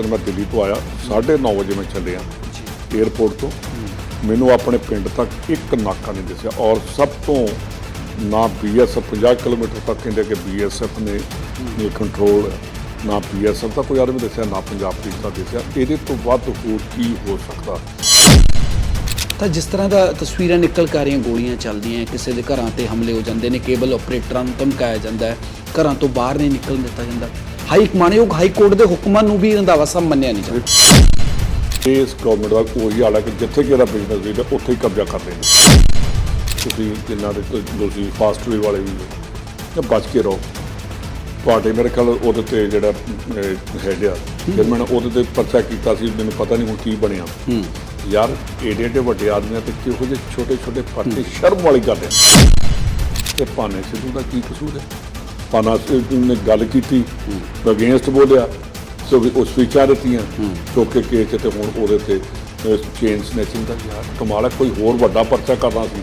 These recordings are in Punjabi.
ਦਿਨ ਮੈਂ ਦਿੱਲੀ ਤੋਂ ਆਇਆ 9:30 ਵਜੇ ਮੈਂ ਚੱਲਿਆ 에ਅਰਪੋਰਟ ਤੋਂ। ਮੈਨੂੰ ਆਪਣੇ ਪਿੰਡ ਤੱਕ ਇੱਕ ਨਾਕਾ ਨਹੀਂ ਦਿਸਿਆ ਔਰ ਸਭ ਤੋਂ ਨਾ ਬੀਐਸਐਫ 50 ਕਿਲੋਮੀਟਰ ਤੱਕ ਕਹਿੰਦੇ ਕਿ ਬੀਐਸਐਫ ਨੇ ਇਹ ਕੰਟਰੋਲ ਨਾ ਬੀਐਸਐਫ ਦਾ ਕੋਈ ਆਦਮੀ ਦੱਸਿਆ, ਨਾ ਪੰਜਾਬ ਪੁਲਿਸ ਦਾ ਦੱਸਿਆ। ਇਹਦੇ ਤੋਂ ਵੱਧ ਹੋਰ ਕੀ ਹੋ ਸਕਦਾ? ਤਾਂ ਜਿਸ ਤਰ੍ਹਾਂ ਦਾ ਤਸਵੀਰਾਂ ਨਿਕਲ ਕਰ ਰਹੀਆਂ, ਗੋਲੀਆਂ ਚੱਲਦੀਆਂ, ਕਿਸੇ ਦੇ ਘਰਾਂ ਤੇ ਹਮਲੇ ਹੋ ਜਾਂਦੇ ਨੇ, ਕੇਬਲ ਆਪਰੇਟਰਾਂ ਨੂੰ ਧਮਕਾਇਆ ਜਾਂਦਾ ਹੈ, ਘਰਾਂ ਤੋਂ ਬਾਹਰ ਨਹੀਂ ਨਿਕਲਣ ਦਿੱਤਾ ਜਾਂਦਾ। ਹਾਈ ਮਾਨਯੋਗ ਹਾਈ ਕੋਰਟ ਦੇ ਹੁਕਮਾਂ ਨੂੰ ਵੀ ਰੰਧਾਵਾ ਸਾਹਿਬ ਮੰਨਿਆ ਨਹੀਂ ਜਾਂਦਾ। ਇਸ ਗਵਰਨਮੈਂਟ ਦਾ ਉਹੀ ਹਾਲ ਹੈ ਕਿ ਜਿੱਥੇ ਕਿ ਇਹਦਾ ਬਿਜ਼ਨਸ ਲੀਡਰ ਉੱਥੇ ਹੀ ਕਬਜ਼ਾ ਕਰ ਲੈਂਦੇ ਤੁਸੀਂ ਜਿੰਨਾ ਦੇ ਤੁਸੀਂ ਫਾਸਟ ਵੇ ਵਾਲੇ ਵੀ ਤਾਂ ਬਚ ਕੇ ਰਹੋ। ਤੁਹਾਡੇ ਮੇਰੇ ਖਿਆਲ ਉਹਦੇ ਤੇ ਜਿਹੜਾ ਹੈਡ ਆ। ਫਿਰ ਮੈਂ ਉਹਦੇ ਤੇ ਪਰਚਾ ਕੀਤਾ ਸੀ ਮੈਨੂੰ ਪਤਾ ਨਹੀਂ ਹੁਣ ਕੀ ਬਣਿਆ। ਯਾਰ ਏਡੇ ਏਡੇ ਵੱਡੇ ਆਦਮੀਆਂ ਤੇ ਕਿਹੋ ਜਿਹੇ ਛੋਟੇ ਛੋਟੇ ਪਰਚੇ ਸ਼ਰਮ ਵਾਲੀ ਗੱਲ ਹੈ। ਤੇ ਪਾਨੇ ਸਿੱਧੂ ਦਾ ਕੀ ਕਸੂਰ ਹੈ? ਪਾਨਾ ਸਿੱਧੂ ਨੇ ਗੱਲ ਕੀਤੀ ਅਗੇਂਸਟ ਬੋਲਿਆ ਸੋ ਵੀ ਉਸ ਵਿਚਾਰ ਦਿੱਤੀਆਂ ਚੁੱਕ ਕੇ ਕੇਸ 'ਚ ਤੇ ਹੁਣ ਉਹਦੇ ਤੇ ਚੇਨ ਸਨੈਚਿੰਗ ਦਾ ਯਾਰ ਕਮਾਲ ਹੈ ਕੋਈ ਹੋਰ ਵੱਡਾ ਪਰਚਾ ਕਰਨਾ ਸੀ।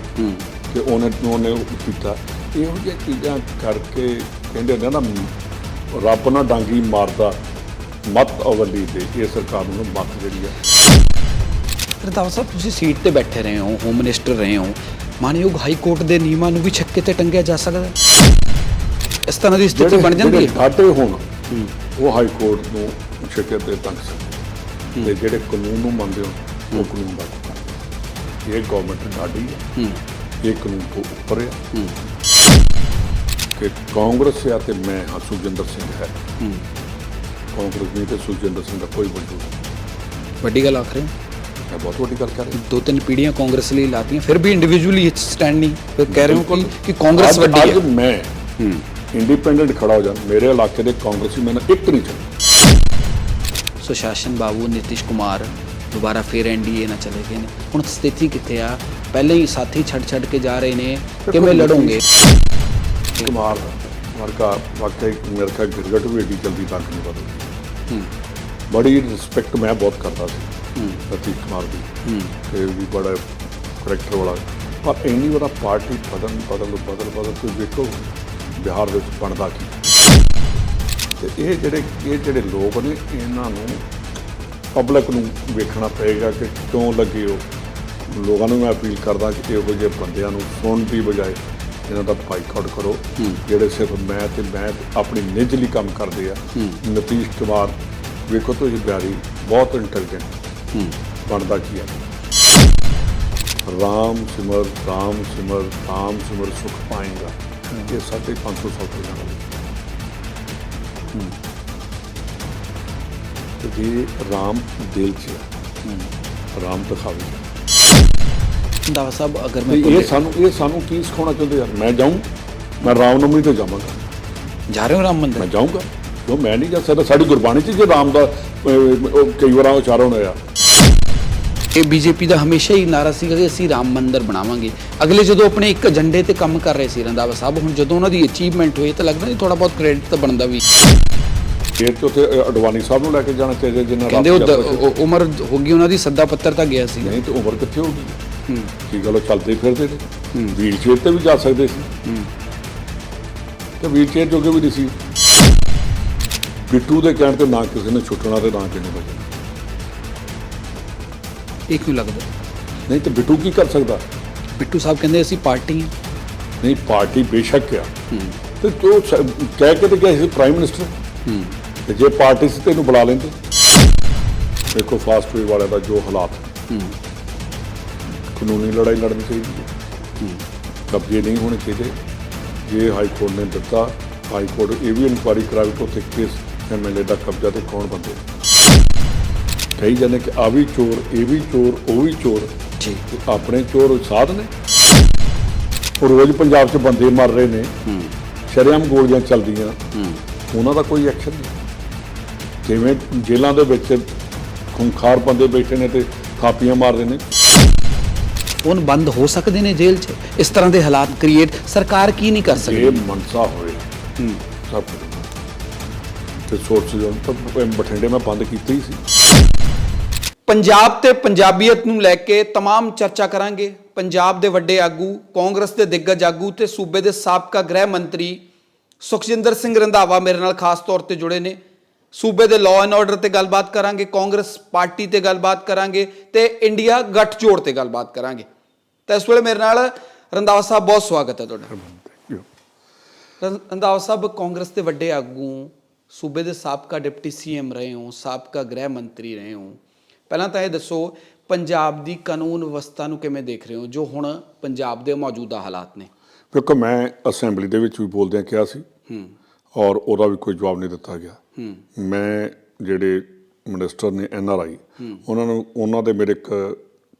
ਕਿ ਉਹਨੇ ਉਹਨੇ ਉਹ ਕੀਤਾ। ਇਹੋ ਜਿਹੀਆਂ ਚੀਜ਼ਾਂ ਕਰਕੇ ਕਹਿੰਦੇ ਹੁੰਦੇ ਆ ਨਾ ਰੱਬ ਨਾ ਡਾਂਗੀ ਮਾਰਦਾ ਮਤ ਅਵਲੀ ਦੇ ਇਹ ਸਰਕਾਰ ਨੂੰ ਮਤ ਜਿਹੜੀ ਹੈ ਰੰਧਾਵਾ ਸਾਹਿਬ ਤੁਸੀਂ ਸੀਟ ਤੇ ਬੈਠੇ ਰਹੇ ਹੋ ਹੋਮ ਮਿਨਿਸਟਰ ਰਹੇ ਹੋ ਮਾਨਯੋਗ ਹਾਈ ਕੋਰਟ ਦੇ ਨਿਯਮਾਂ ਨੂੰ ਵੀ ਛੱਕੇ ਤੇ ਟੰਗਿਆ ਜਾ ਸਕਦਾ ਹੈ? ਇਸ ਤਰ੍ਹਾਂ ਦੀ ਸਥਿਤੀ ਬਣ ਜਾਂਦੀ ਹੈ? ਘਾਟੇ ਹੋਣ ਉਹ ਹਾਈ ਕੋਰਟ ਨੂੰ ਛੱਕੇ ਤੇ ਤੰਗ ਸਕਦੇ ਤੇ ਜਿਹੜੇ ਕਾਨੂੰਨ ਨੂੰ ਮੰਨਦੇ ਹੋ ਉਹ ਕਾਨੂੰਨ ਦਾ ਇਹ ਗਵਰਨਮੈਂਟ ਢਾਡੀ ਹੈ। ਇਹ ਕਾਨੂੰਨ ਤੋਂ ਉੱਪਰ ਹੈ। ਕਿ ਕਾਂਗਰਸ ਆ ਤੇ ਮੈਂ ਹਾਂ ਸੁਖਜਿੰਦਰ ਸਿੰਘ ਹੈ। ਕਾਂਗਰਸ ਨਹੀਂ ਤੇ ਸੁਖਜਿੰਦਰ ਸਿੰਘ ਦਾ ਕੋਈ ਵਜੂਦ ਨਹੀਂ। ਵੱਡੀ ਗੱਲ ਆਖ ਰਹੇ ਮੈਂ ਬਹੁਤ ਵੱਡੀ ਗੱਲ ਕਰ ਰਿਹਾ। ਦੋ ਤਿੰਨ ਪੀੜ੍ਹੀਆਂ ਕਾਂਗਰਸ ਲਈ ਲਾਤੀਆਂ ਫਿਰ ਵੀ ਇੰਡੀਵਿਜੂਅਲੀ ਸਟੈਂਡ ਨਹੀਂ। ਫਿਰ ਕਹਿ ਰਹੇ ਹੋ ਕਿ- ਕਾਂਗਰਸ ਵੱਡੀ ਅੱਜ ਹੈ। ਮੈਂ ਇੰਡੀਪੈਂਡੈਂਟ ਖੜਾ ਹੋ ਜਾ ਮੇਰੇ ਇਲਾਕੇ ਦੇ ਕਾਂਗਰਸੀ ਮੈਨੂੰ ਇੱਕ ਨਹੀਂ ਚਾਹੀਦਾ। ਸੁਸ਼ਾਸਨ ਬਾਬੂ ਨਿਤਿਸ਼ ਕੁਮਾਰ ਦੁਬਾਰਾ ਫਿਰ ਐਨਡੀਏ ਨਾਲ ਚਲੇ ਗਏ ਨੇ। ਹੁਣ ਸਥਿਤੀ ਕਿੱਥੇ ਆ? ਪਹਿਲੇ ਹੀ ਸਾਥੀ ਛੱਡ ਛੱਡ ਕੇ ਜਾ ਰਹੇ ਨੇ। ਕਿਵੇਂ ਲੜੋਗੇ? ਕੁਮਾਰ ਵਰਗਾ ਵਾਕਈ ਮੇਰੇ ਖਿਆਲ ਗਿਰਗਟ ਵੀ ਏਡੀ ਜਲਦੀ ਤੱਕ ਨਹੀਂ ਬਦਲਦੀ ਹੂੰ। ਬੜੀ ਰਿਸਪੈਕਟ ਮੈਂ ਬਹੁਤ ਕਰਦਾ ਸੀ ਸਤੀਸ਼ ਕੁਮਾਰ ਦੀ। ਤੇ ਵੀ ਬੜਾ ਕਰੈਕਟਰ ਵਾਲਾ। ਪਰ ਇੰਨੀ ਵਾਰ ਪਾਰਟੀ ਬਦਲ ਬਦਲ ਬਦਲ ਬਦਲ ਤੁਸੀਂ ਵੇਖੋ ਬਿਹਾਰ ਵਿੱਚ ਬਣਦਾ ਕੀ? ਤੇ ਇਹ ਜਿਹੜੇ ਇਹ ਜਿਹੜੇ ਲੋਕ ਨੇ ਇਹਨਾਂ ਨੂੰ ਪਬਲਿਕ ਨੂੰ ਵੇਖਣਾ ਪਏਗਾ ਕਿ ਕਿਉਂ ਲੱਗੇ ਉਹ। ਲੋਕਾਂ ਨੂੰ ਮੈਂ ਅਪੀਲ ਕਰਦਾ ਕਿ ਇਹੋ ਜਿਹੇ ਬੰਦਿਆਂ ਨੂੰ ਸੁਣਨ ਦੀ ਬਜਾਏ ਇਹਨਾਂ ਦਾ ਬਾਈਕਾਟ ਕਰੋ। ਜਿਹੜੇ ਸਿਰਫ ਮੈਂ ਤੇ ਮੈਂ ਆਪਣੀ ਨਿੱਜਲੀ ਕੰਮ ਕਰਦੇ ਆ। ਨਤੀਸ਼ ਕੁਮਾਰ ਵੇਖੋ ਤੁਸੀਂ ਬਿਹਾਰੀ ਬਹੁਤ ਇੰਟੈਲੀਜੈਂਟ ਹੂੰ। ਬਣਦਾ ਕੀ ਹੈ ਰਾਮ ਸਿਮਰ ਰਾਮ ਸਿਮਰ ਰਾਮ ਸਿਮਰ ਸੁਖ ਪਾਏਗਾ। ਇਹ ਸਾਡੇ 500 ਸਾਲ ਤੋਂ ਜਾਣਾ ਤੇ ਜੇ ਰਾਮ ਦਿਲ ਚ ਹੈ ਰਾਮ ਦਿਖਾਵੇ। ਰੰਧਾਵਾ ਸਾਹਿਬ ਅਗਰ ਮੈਂ ਇਹ ਸਾਨੂੰ ਇਹ ਸਾਨੂੰ ਕੀ ਸਿਖਾਉਣਾ ਚਾਹੁੰਦੇ ਯਾਰ? ਮੈਂ ਜਾਊਂ ਮੈਂ ਰਾਮਨਵਮੀ ਤੇ ਜਾਵਾਂਗਾ। ਜਾ ਰਹੇ ਹੋ ਰਾਮ ਮੰਦਿਰ? ਮੈਂ ਜਾਊਂਗਾ। ਕਿਉਂ? ਮੈਂ ਨਹੀਂ ਜਾ ਸਕਦਾ। ਸਾਡੀ ਗੁਰਬਾਣੀ ਚ ਜੇ ਰਾਮ ਦਾ ਕਈ ਵਾਰ ਉਚਾਰਨ ਹੋਇਆ ਇਹ ਬੀਜੇਪੀ ਦਾ ਹਮੇਸ਼ਾ ਹੀ ਨਾਰਾ ਸੀਗਾ ਕਿ ਅਸੀਂ ਰਾਮ ਮੰਦਿਰ ਬਣਾਵਾਂਗੇ। ਅਗਲੇ ਜਦੋਂ ਆਪਣੇ ਇੱਕ ਏਜੰਡੇ ਤੇ ਕੰਮ ਕਰ ਰਹੇ ਸੀ ਰੰਧਾਵਾ ਸਾਹਿਬ ਹੁਣ ਜਦੋਂ ਉਹਨਾਂ ਦੀ ਅਚੀਵਮੈਂਟ ਹੋਈ ਤਾਂ ਲੱਗਦਾ ਨਹੀਂ ਥੋੜਾ ਬਹੁਤ ਕ੍ਰੈਡਿਟ ਤਾਂ ਬਣਦਾ ਵੀ। ਫੇਰ ਤੇ ਉੱਥੇ ਅਡਵਾਨੀ ਸਾਹਿਬ ਨੂੰ ਲੈ ਕੇ ਜਾਣਾ ਚਾਹੀਦਾ ਜਿੰਨਾ ਕਹਿੰਦੇ ਉਹ ਉਮਰ ਹੋ ਗਈ ਉਹਨਾਂ ਦੀ ਸੱਦਾ ਪੱਤਰ ਤਾਂ ਗਿਆ ਸੀ ਨਹੀਂ ਤੇ ਉਮਰ ਕਿੱਥੇ ਹੋ ਗਈ? ਹੂੰ। ਕੀ ਗੱਲ ਚੱਲਦੇ ਫਿਰਦੇ ਨੇ? ਵੀਲ ਚੇਅਰ ਤੇ ਵੀ ਜਾ ਸਕਦੇ ਸੀ। ਹੂੰ। ਤੇ ਵੀਲ ਚੇਅਰ ਜੋਗੇ ਵੀ ਨਹੀਂ ਸੀ। ਬਿੱਟੂ ਦੇ ਕਹਿਣ ਤੇ ਨਾ ਕਿਸੇ ਨੇ ਛੁੱਟਣਾ ਤੇ ਨਾ ਕਿਸੇ ਨੇ ਬਚਣਾ ਇਹ ਕਿਉਂ ਲੱਗਦਾ? ਨਹੀਂ ਤੇ ਬਿੱਟੂ ਕੀ ਕਰ ਸਕਦਾ? ਬਿੱਟੂ ਸਾਹਿਬ ਕਹਿੰਦੇ ਅਸੀਂ ਪਾਰਟੀ ਹਾਂ। ਨਹੀਂ ਪਾਰਟੀ ਬੇਸ਼ੱਕ ਆ। ਤੇ ਤੂੰ ਕਹਿ ਕੇ ਤੇ ਗਿਆ ਸੀ ਪ੍ਰਾਈਮ ਮਿਨਿਸਟਰ। ਹੂੰ। ਤੇ ਜੇ ਪਾਰਟੀ ਸੀ ਤੈਨੂੰ ਬੁਲਾ ਲੈਂਦੇ। ਦੇਖੋ ਫਾਸਟ ਫੂਡ ਵਾਲਿਆਂ ਦਾ ਜੋ ਹਾਲਾਤ ਹੂੰ। ਕਾਨੂੰਨੀ ਲੜਾਈ ਲੜਨੀ ਚਾਹੀਦੀ ਹੈ। ਹੂੰ। ਕਬਜ਼ੇ ਨਹੀਂ ਹੋਣੇ ਚਾਹੀਦੇ। ਜੇ ਹਾਈ ਕੋਰਟ ਨੇ ਦਿੱਤਾ ਹਾਈ ਕੋਰਟ ਇਹ ਵੀ ਇਨਕੁਆਰੀ ਕਰਾਵੇ ਕਿ ਉੱਥੇ ਕਿਸ ਐਮਐਲਏ ਦਾ ਕਬਜ਼ਾ ਤੇ ਕੌਣ ਬੰਦੇ ਕਹੀ ਜਾਂਦੇ ਕਿ ਆ ਵੀ ਚੋਰ ਇਹ ਵੀ ਚੋਰ ਉਹ ਵੀ ਚੋਰ ਜੀ ਆਪਣੇ ਚੋਰ ਸਾਧ ਨੇ ਉਹ ਰੋਜ਼ ਪੰਜਾਬ 'ਚ ਬੰਦੇ ਮਰ ਰਹੇ ਨੇ ਹੂੰ ਸ਼ਰੇਆਮ ਗੋਲੀਆਂ ਚੱਲਦੀਆਂ ਹੂੰ ਉਹਨਾਂ ਦਾ ਕੋਈ ਐਕਸ਼ਨ ਨਹੀਂ ਜਿਵੇਂ ਜੇਲ੍ਹਾਂ ਦੇ ਵਿੱਚ ਖੁੰਖਾਰ ਬੰਦੇ ਬੈਠੇ ਨੇ ਤੇ ਕਾਪੀਆਂ ਮਾਰਦੇ ਨੇ ਫੋਨ ਬੰਦ ਹੋ ਸਕਦੇ ਨੇ ਜੇਲ੍ਹ 'ਚ ਇਸ ਤਰ੍ਹਾਂ ਦੇ ਹਾਲਾਤ ਕ੍ਰੀਏਟ ਸਰਕਾਰ ਕੀ ਨਹੀਂ ਕਰ ਸਕਦੀ ਮਨਸਾ ਹੋਏ ਹੂੰ ਸਭ ਤੇ ਸੋਰਸ ਜੋਨ ਤਾਂ ਬਠਿੰਡੇ ਮੈਂ ਬੰਦ ਕੀਤੀ ਸੀ ਪੰਜਾਬ ਤੇ ਪੰਜਾਬੀਅਤ ਨੂੰ ਲੈ ਕੇ तमाम ਚਰਚਾ ਕਰਾਂਗੇ ਪੰਜਾਬ ਦੇ ਵੱਡੇ ਆਗੂ ਕਾਂਗਰਸ ਦੇ ਦਿੱਗਜ ਆਗੂ ਤੇ ਸੂਬੇ ਦੇ ਸਾਬਕਾ ਗ੍ਰਹਿ ਮੰਤਰੀ ਸੁਖਜਿੰਦਰ ਸਿੰਘ ਰੰਧਾਵਾ ਮੇਰੇ ਨਾਲ ਖਾਸ ਤੌਰ ਤੇ ਜੁੜੇ ਨੇ ਸੂਬੇ ਦੇ ਲਾਅ ਐਂਡ ਆਰਡਰ ਤੇ ਗੱਲਬਾਤ ਕਰਾਂਗੇ ਕਾਂਗਰਸ ਪਾਰਟੀ ਤੇ ਗੱਲਬਾਤ ਕਰਾਂਗੇ ਤੇ ਇੰਡੀਆ ਗੱਠਜੋੜ ਤੇ ਗੱਲਬਾਤ ਕਰਾਂਗੇ ਤਾਂ ਇਸ ਵੇਲੇ ਮੇਰੇ ਨਾਲ ਰੰਦਾਵਾ ਸਾਹਿਬ ਬਹੁਤ ਸਵਾਗਤ ਹੈ ਤੁਹਾਡਾ ਰਨ- ਰੰਧਾਵਾ ਸਾਹਿਬ ਕਾਂਗਰਸ ਦੇ ਵੱਡੇ ਆਗੂ ਸੂਬੇ ਦੇ ਸਾਬਕਾ ਡਿਪਟੀ ਸੀਐਮ ਰਹੇ ਹੋ ਸਾਬਕਾ ਗ੍ਰਹਿ ਮੰਤਰੀ ਰਹੇ ਹੋ ਪਹਿਲਾਂ ਤਾਂ ਇਹ ਦੱਸੋ ਪੰਜਾਬ ਦੀ ਕਾਨੂੰਨ ਵਿਵਸਥਾ ਨੂੰ ਕਿਵੇਂ ਦੇਖ ਰਹੇ ਹੋ ਜੋ ਹੁਣ ਪੰਜਾਬ ਦੇ ਮੌਜੂਦਾ ਹਾਲਾਤ ਨੇ? ਕਿਉਂਕਿ ਮੈਂ ਅਸੈਂਬਲੀ ਦੇ ਵਿੱਚ ਵੀ ਬੋਲਦਿਆਂ ਕਿਹਾ ਸੀ ਹੂੰ। ਔਰ ਉਹਦਾ ਵੀ ਕੋਈ ਜਵਾਬ ਨਹੀਂ ਦਿੱਤਾ ਗਿਆ। ਹੂੰ। ਮੈਂ ਜਿਹੜੇ ਮਿਨਿਸਟਰ ਨੇ ਐਨ ਆਰ ਆਈ ਉਹਨਾਂ ਨੂੰ ਉਹਨਾਂ ਦੇ ਮੇਰੇ ਇੱਕ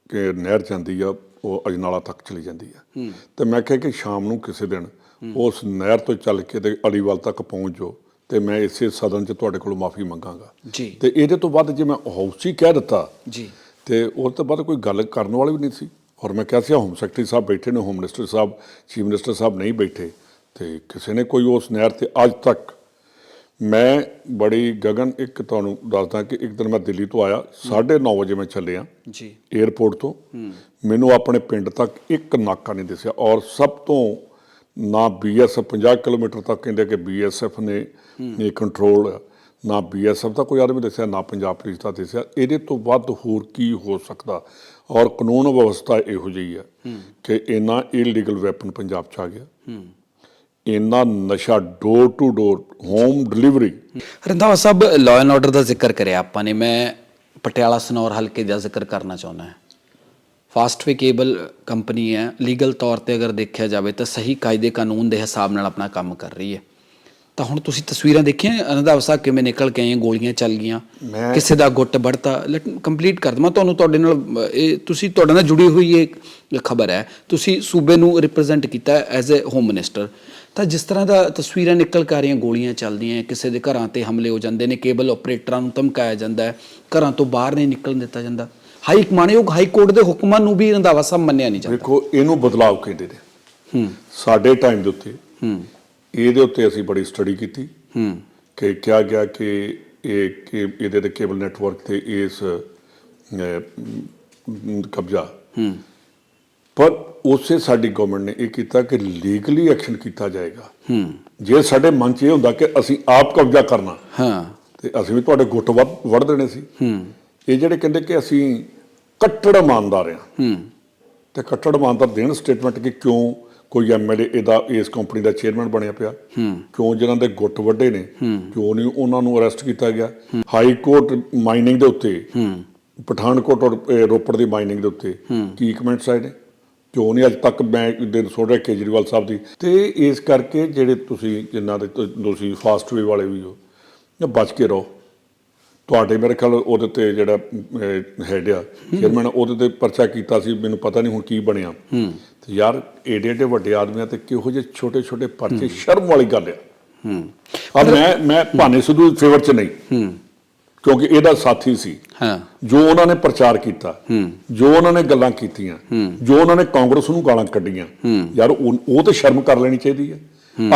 ਕਿ ਨਹਿਰ ਜਾਂਦੀ ਆ ਉਹ ਅਜਨਾਲਾ ਤੱਕ ਚਲੀ ਜਾਂਦੀ ਆ। ਤੇ ਮੈਂ ਕਿਹਾ ਕਿ ਸ਼ਾਮ ਨੂੰ ਕਿਸੇ ਦਿਨ ਉਸ ਨਹਿਰ ਤੋਂ ਚੱਲ ਕੇ ਤੇ ਅਲੀਵਾਲ ਤੱਕ ਪਹੁੰਚ ਜਾਓ। ਤੇ ਮੈਂ ਇਸੇ ਸਦਨ 'ਚ ਤੁਹਾਡੇ ਕੋਲੋਂ ਮਾਫੀ ਮੰਗਾਂਗਾ। ਜੀ। ਤੇ ਇਹਦੇ ਤੋਂ ਬਾਅਦ ਜੇ ਮੈਂ ਹਾਊਸ 'ਚ ਹੀ ਕਹਿ ਦਿੱਤਾ ਜੀ। ਤੇ ਉਹ ਤੋਂ ਬਾਅਦ ਕੋਈ ਗੱਲ ਕਰਨ ਵਾਲਾ ਵੀ ਨਹੀਂ ਸੀ। ਔਰ ਮੈਂ ਕਿਹਾ ਸੀ ਹੋਮ ਸੈਕਟਰੀ ਸਾਹਿਬ ਬੈਠੇ ਨੇ ਹੋਮ ਮਿਨਿਸਟਰ ਸਾਹਿਬ ਚੀਫ ਮਿਨਿਸਟਰ ਸਾਹਿਬ ਨਹੀਂ ਬੈਠੇ ਤੇ ਕਿਸੇ ਨੇ ਕੋਈ ਉਸ ਨਹਿਰ ਤੇ ਅੱਜ ਤੱਕ ਮੈਂ ਬੜੀ ਗਗਨ ਇੱਕ ਤੁਹਾਨੂੰ ਦੱਸਦਾ ਕਿ ਇੱਕ ਦਿਨ ਮੈਂ ਦਿੱਲੀ ਤੋਂ ਆਇਆ 9:30 ਵਜੇ ਮੈਂ ਚੱਲਿਆ ਜੀ। 에ਅਰਪੋਰਟ ਤੋਂ ਮੈਨੂੰ ਆਪਣੇ ਪਿੰਡ ਤੱਕ ਇੱਕ ਨਾਕਾ ਨਹੀਂ ਦਿਸਿਆ ਔਰ ਸਭ ਤੋਂ ਨਾ ਬੀਐਸਐਫ 50 ਕਿਲੋਮੀਟਰ ਤੱਕ ਕਹਿੰਦੇ ਕਿ ਬੀਐਸਐਫ ਨੇ ਇਹ ਕੰਟਰੋਲ ਨਾ ਬੀਐਸਐਫ ਦਾ ਕੋਈ ਆਦਮੀ ਦੱਸਿਆ ਨਾ ਪੰਜਾਬ ਪੁਲਿਸ ਦਾ ਦੱਸਿਆ। ਇਹਦੇ ਤੋਂ ਵੱਧ ਹੋਰ ਕੀ ਹੋ ਸਕਦਾ? ਔਰ ਕਾਨੂੰਨ ਵਿਵਸਥਾ ਇਹੋ ਜਿਹੀ ਹੈ ਕਿ ਇੰਨਾ ਇਲੀਗਲ ਵੈਪਨ ਪੰਜਾਬ 'ਚ ਆ ਗਿਆ। ਇੰਨਾ ਨਸ਼ਾ door to door home delivery Randhawa Sahib law and order ਦਾ ਜ਼ਿਕਰ ਕਰਿਆ ਆਪਾਂ ਨੇ। ਮੈਂ ਪਟਿਆਲਾ ਸਨੌਰ ਹਲਕੇ ਦਾ ਜ਼ਿਕਰ ਕਰਨਾ ਚਾਹੁੰਦਾ ਹਾਂ। ਫਾਸਟਵੇ ਕੇਬਲ ਕੰਪਨੀ ਹੈ ਲੀਗਲ ਤੌਰ ਤੇ ਅਗਰ ਦੇਖਿਆ ਜਾਵੇ ਤਾਂ ਸਹੀ ਕਾਇਦੇ ਕਾਨੂੰਨ ਦੇ ਹਿਸਾਬ ਨਾਲ ਆਪਣਾ ਕੰਮ ਕਰ ਰਹੀ ਹੈ। ਤਾਂ ਹੁਣ ਤੁਸੀਂ ਤਸਵੀਰਾਂ ਦੇਖੀਆਂ ਰੰਧਾਵਾ ਸਾਹਿਬ ਕਿਵੇਂ ਨਿਕਲ ਕੇ ਆਏ ਗੋਲੀਆਂ ਚੱਲ ਗਈਆਂ ਕਿਸੇ ਦਾ ਗੁੱਟ ਵੜਤਾ ਲੈਟ ਕੰਪਲੀਟ ਕਰ ਦਵਾਂ ਤੁਹਾਨੂੰ ਤੁਹਾਡੇ ਨਾਲ ਇਹ ਤੁਸੀਂ ਤੁਹਾਡੇ ਨਾਲ ਜੁੜੀ ਹੋਈ ਇਹ ਖਬਰ ਹੈ ਤੁਸੀਂ ਸੂਬੇ ਨੂੰ ਰਿਪਰੈਜ਼ੈਂਟ ਕੀਤਾ ਐਜ਼ ਅ ਹੋਮ ਮਿਨਿਸਟਰ ਤਾਂ ਜਿਸ ਤਰ੍ਹਾਂ ਦਾ ਤਸਵੀਰਾਂ ਨਿਕਲ ਕੇ ਆ ਰਹੀਆਂ ਗੋਲੀਆਂ ਚੱਲਦੀਆਂ ਕਿਸੇ ਦੇ ਘਰਾਂ ਤੇ ਹਮਲੇ ਹੋ ਜਾਂਦੇ ਨੇ ਕੇਬਲ ਆਪਰੇਟਰਾਂ ਨੂੰ ਧਮਕਾਇਆ ਜਾਂਦਾ ਹੈ ਘਰਾਂ ਤੋਂ ਬਾਹਰ ਨਹੀਂ ਨਿਕਲਣ ਦਿੱਤਾ ਜਾਂਦਾ। ਹਾਈ ਮਾਨਯੋਗ ਹਾਈ ਕੋਰਟ ਦੇ ਹੁਕਮਾਂ ਨੂੰ ਵੀ ਰੰਧਾਵਾ ਸਾਹਿਬ ਮੰਨਿਆ ਨਹੀਂ ਜਾਂਦਾ। ਵੇਖੋ ਇਹਨੂੰ ਬਦਲਾਵ ਕਹਿੰਦੇ ਨੇ। ਹੂੰ। ਸਾਡੇ ਟਾਈਮ ਦੇ ਉੱਤੇ ਹੂੰ। ਇਹਦੇ ਉੱਤੇ ਅਸੀਂ ਬੜੀ ਸਟੱਡੀ ਕੀਤੀ। ਹੂੰ। ਕਿ ਕਿਹਾ ਗਿਆ ਕਿ ਇਹ ਕਿ ਇਹਦੇ ਤੇ ਕੇਬਲ ਨੈਟਵਰਕ ਤੇ ਇਸ ਕਬਜ਼ਾ। ਹੂੰ। ਪਰ ਉਸੇ ਸਾਡੀ ਗਵਰਨਮੈਂਟ ਨੇ ਇਹ ਕੀਤਾ ਕਿ ਲੀਗਲੀ ਐਕਸ਼ਨ ਕੀਤਾ ਜਾਏਗਾ। ਹੂੰ। ਜੇ ਸਾਡੇ ਮਨ 'ਚ ਇਹ ਹੁੰਦਾ ਕਿ ਅਸੀਂ ਆਪ ਕਬਜ਼ਾ ਕਰਨਾ ਹਾਂ। ਤੇ ਅਸੀਂ ਵੀ ਤੁਹਾਡੇ ਗੁੱਟ ਵੱਧ ਵੜ ਦੇਣੇ ਸੀ। ਹੂੰ। ਇਹ ਜਿਹੜੇ ਕਹਿੰਦੇ ਕਿ ਅਸੀਂ ਕੱਟੜ ਇਮਾਨਦਾਰ ਆ ਹੂੰ। ਤੇ ਕੱਟੜ ਇਮਾਨਦਾਰ ਦੇਣ ਸਟੇਟਮੈਂਟ ਕਿ ਕਿਉਂ ਕੋਈ ਐਮਐਲਏ ਇਹਦਾ ਇਸ ਕੰਪਨੀ ਦਾ ਚੇਅਰਮੈਨ ਬਣਿਆ ਪਿਆ? ਕਿਉਂ ਜਿਨ੍ਹਾਂ ਦੇ ਗੁੱਟ ਵੱਡੇ ਨੇ? ਕਿਉਂ ਨਹੀਂ ਉਹਨਾਂ ਨੂੰ ਅਰੈਸਟ ਕੀਤਾ ਗਿਆ? ਹਾਈ ਕੋਰਟ ਮਾਈਨਿੰਗ ਦੇ ਉੱਤੇ। ਪਠਾਨਕੋਟ ਔਰ ਰੋਪੜ ਦੀ ਮਾਈਨਿੰਗ ਦੇ ਉੱਤੇ। ਕੀ ਕਮੈਂਟਸ ਆਏ ਨੇ? ਕਿਉਂ ਨਹੀਂ? ਅੱਜ ਤੱਕ ਮੈਂ ਦਿਨ ਸੁਣ ਰਿਹਾ ਕੇਜਰੀਵਾਲ ਸਾਹਿਬ ਦੀ। ਤੇ ਇਸ ਕਰਕੇ ਜਿਹੜੇ ਤੁਸੀਂ ਜਿਨ੍ਹਾਂ ਦੇ ਤੁਸੀਂ ਫਾਸਟਵੇ ਵਾਲੇ ਵੀ ਹੋ ਜਾਂ ਬਚ ਕੇ ਰਹੋ। ਤੁਹਾਡੇ ਮੇਰੇ ਖਿਆਲ ਉਹਦੇ ਤੇ ਜਿਹੜਾ ਹੈਡ ਆ ਚੇਅਰਮੈਨ ਉਹਦੇ ਤੇ ਪਰਚਾ ਕੀਤਾ ਸੀ ਮੈਨੂੰ ਪਤਾ ਨਹੀਂ ਹੁਣ ਕੀ ਬਣਿਆ। ਤੇ ਯਾਰ ਏਡੇ ਏਡੇ ਵੱਡੇ ਆਦਮੀਆਂ ਤੇ ਕਿਹੋ ਜਿਹੇ ਛੋਟੇ ਛੋਟੇ ਪਰਚੇ ਸ਼ਰਮ ਵਾਲੀ ਗੱਲ ਆ। ਹੂੰ। ਆ ਮੈਂ ਮੈਂ ਭਾਨੇ ਸਿੱਧੂ ਫੇਵਰ ਚ ਨਹੀਂ। ਹੂੰ। ਕਿਉਂਕਿ ਇਹਦਾ ਸਾਥੀ ਸੀ। ਹਾਂ। ਜੋ ਉਹਨਾਂ ਨੇ ਪ੍ਰਚਾਰ ਕੀਤਾ ਜੋ ਉਹਨਾਂ ਨੇ ਗੱਲਾਂ ਕੀਤੀਆਂ ਜੋ ਉਹਨਾਂ ਨੇ ਕਾਂਗਰਸ ਨੂੰ ਗਾਲਾਂ ਕੱਢੀਆਂ ਯਾਰ ਉਹ ਤੇ ਸ਼ਰਮ ਕਰ ਲੈਣੀ ਚਾਹੀਦੀ ਹੈ।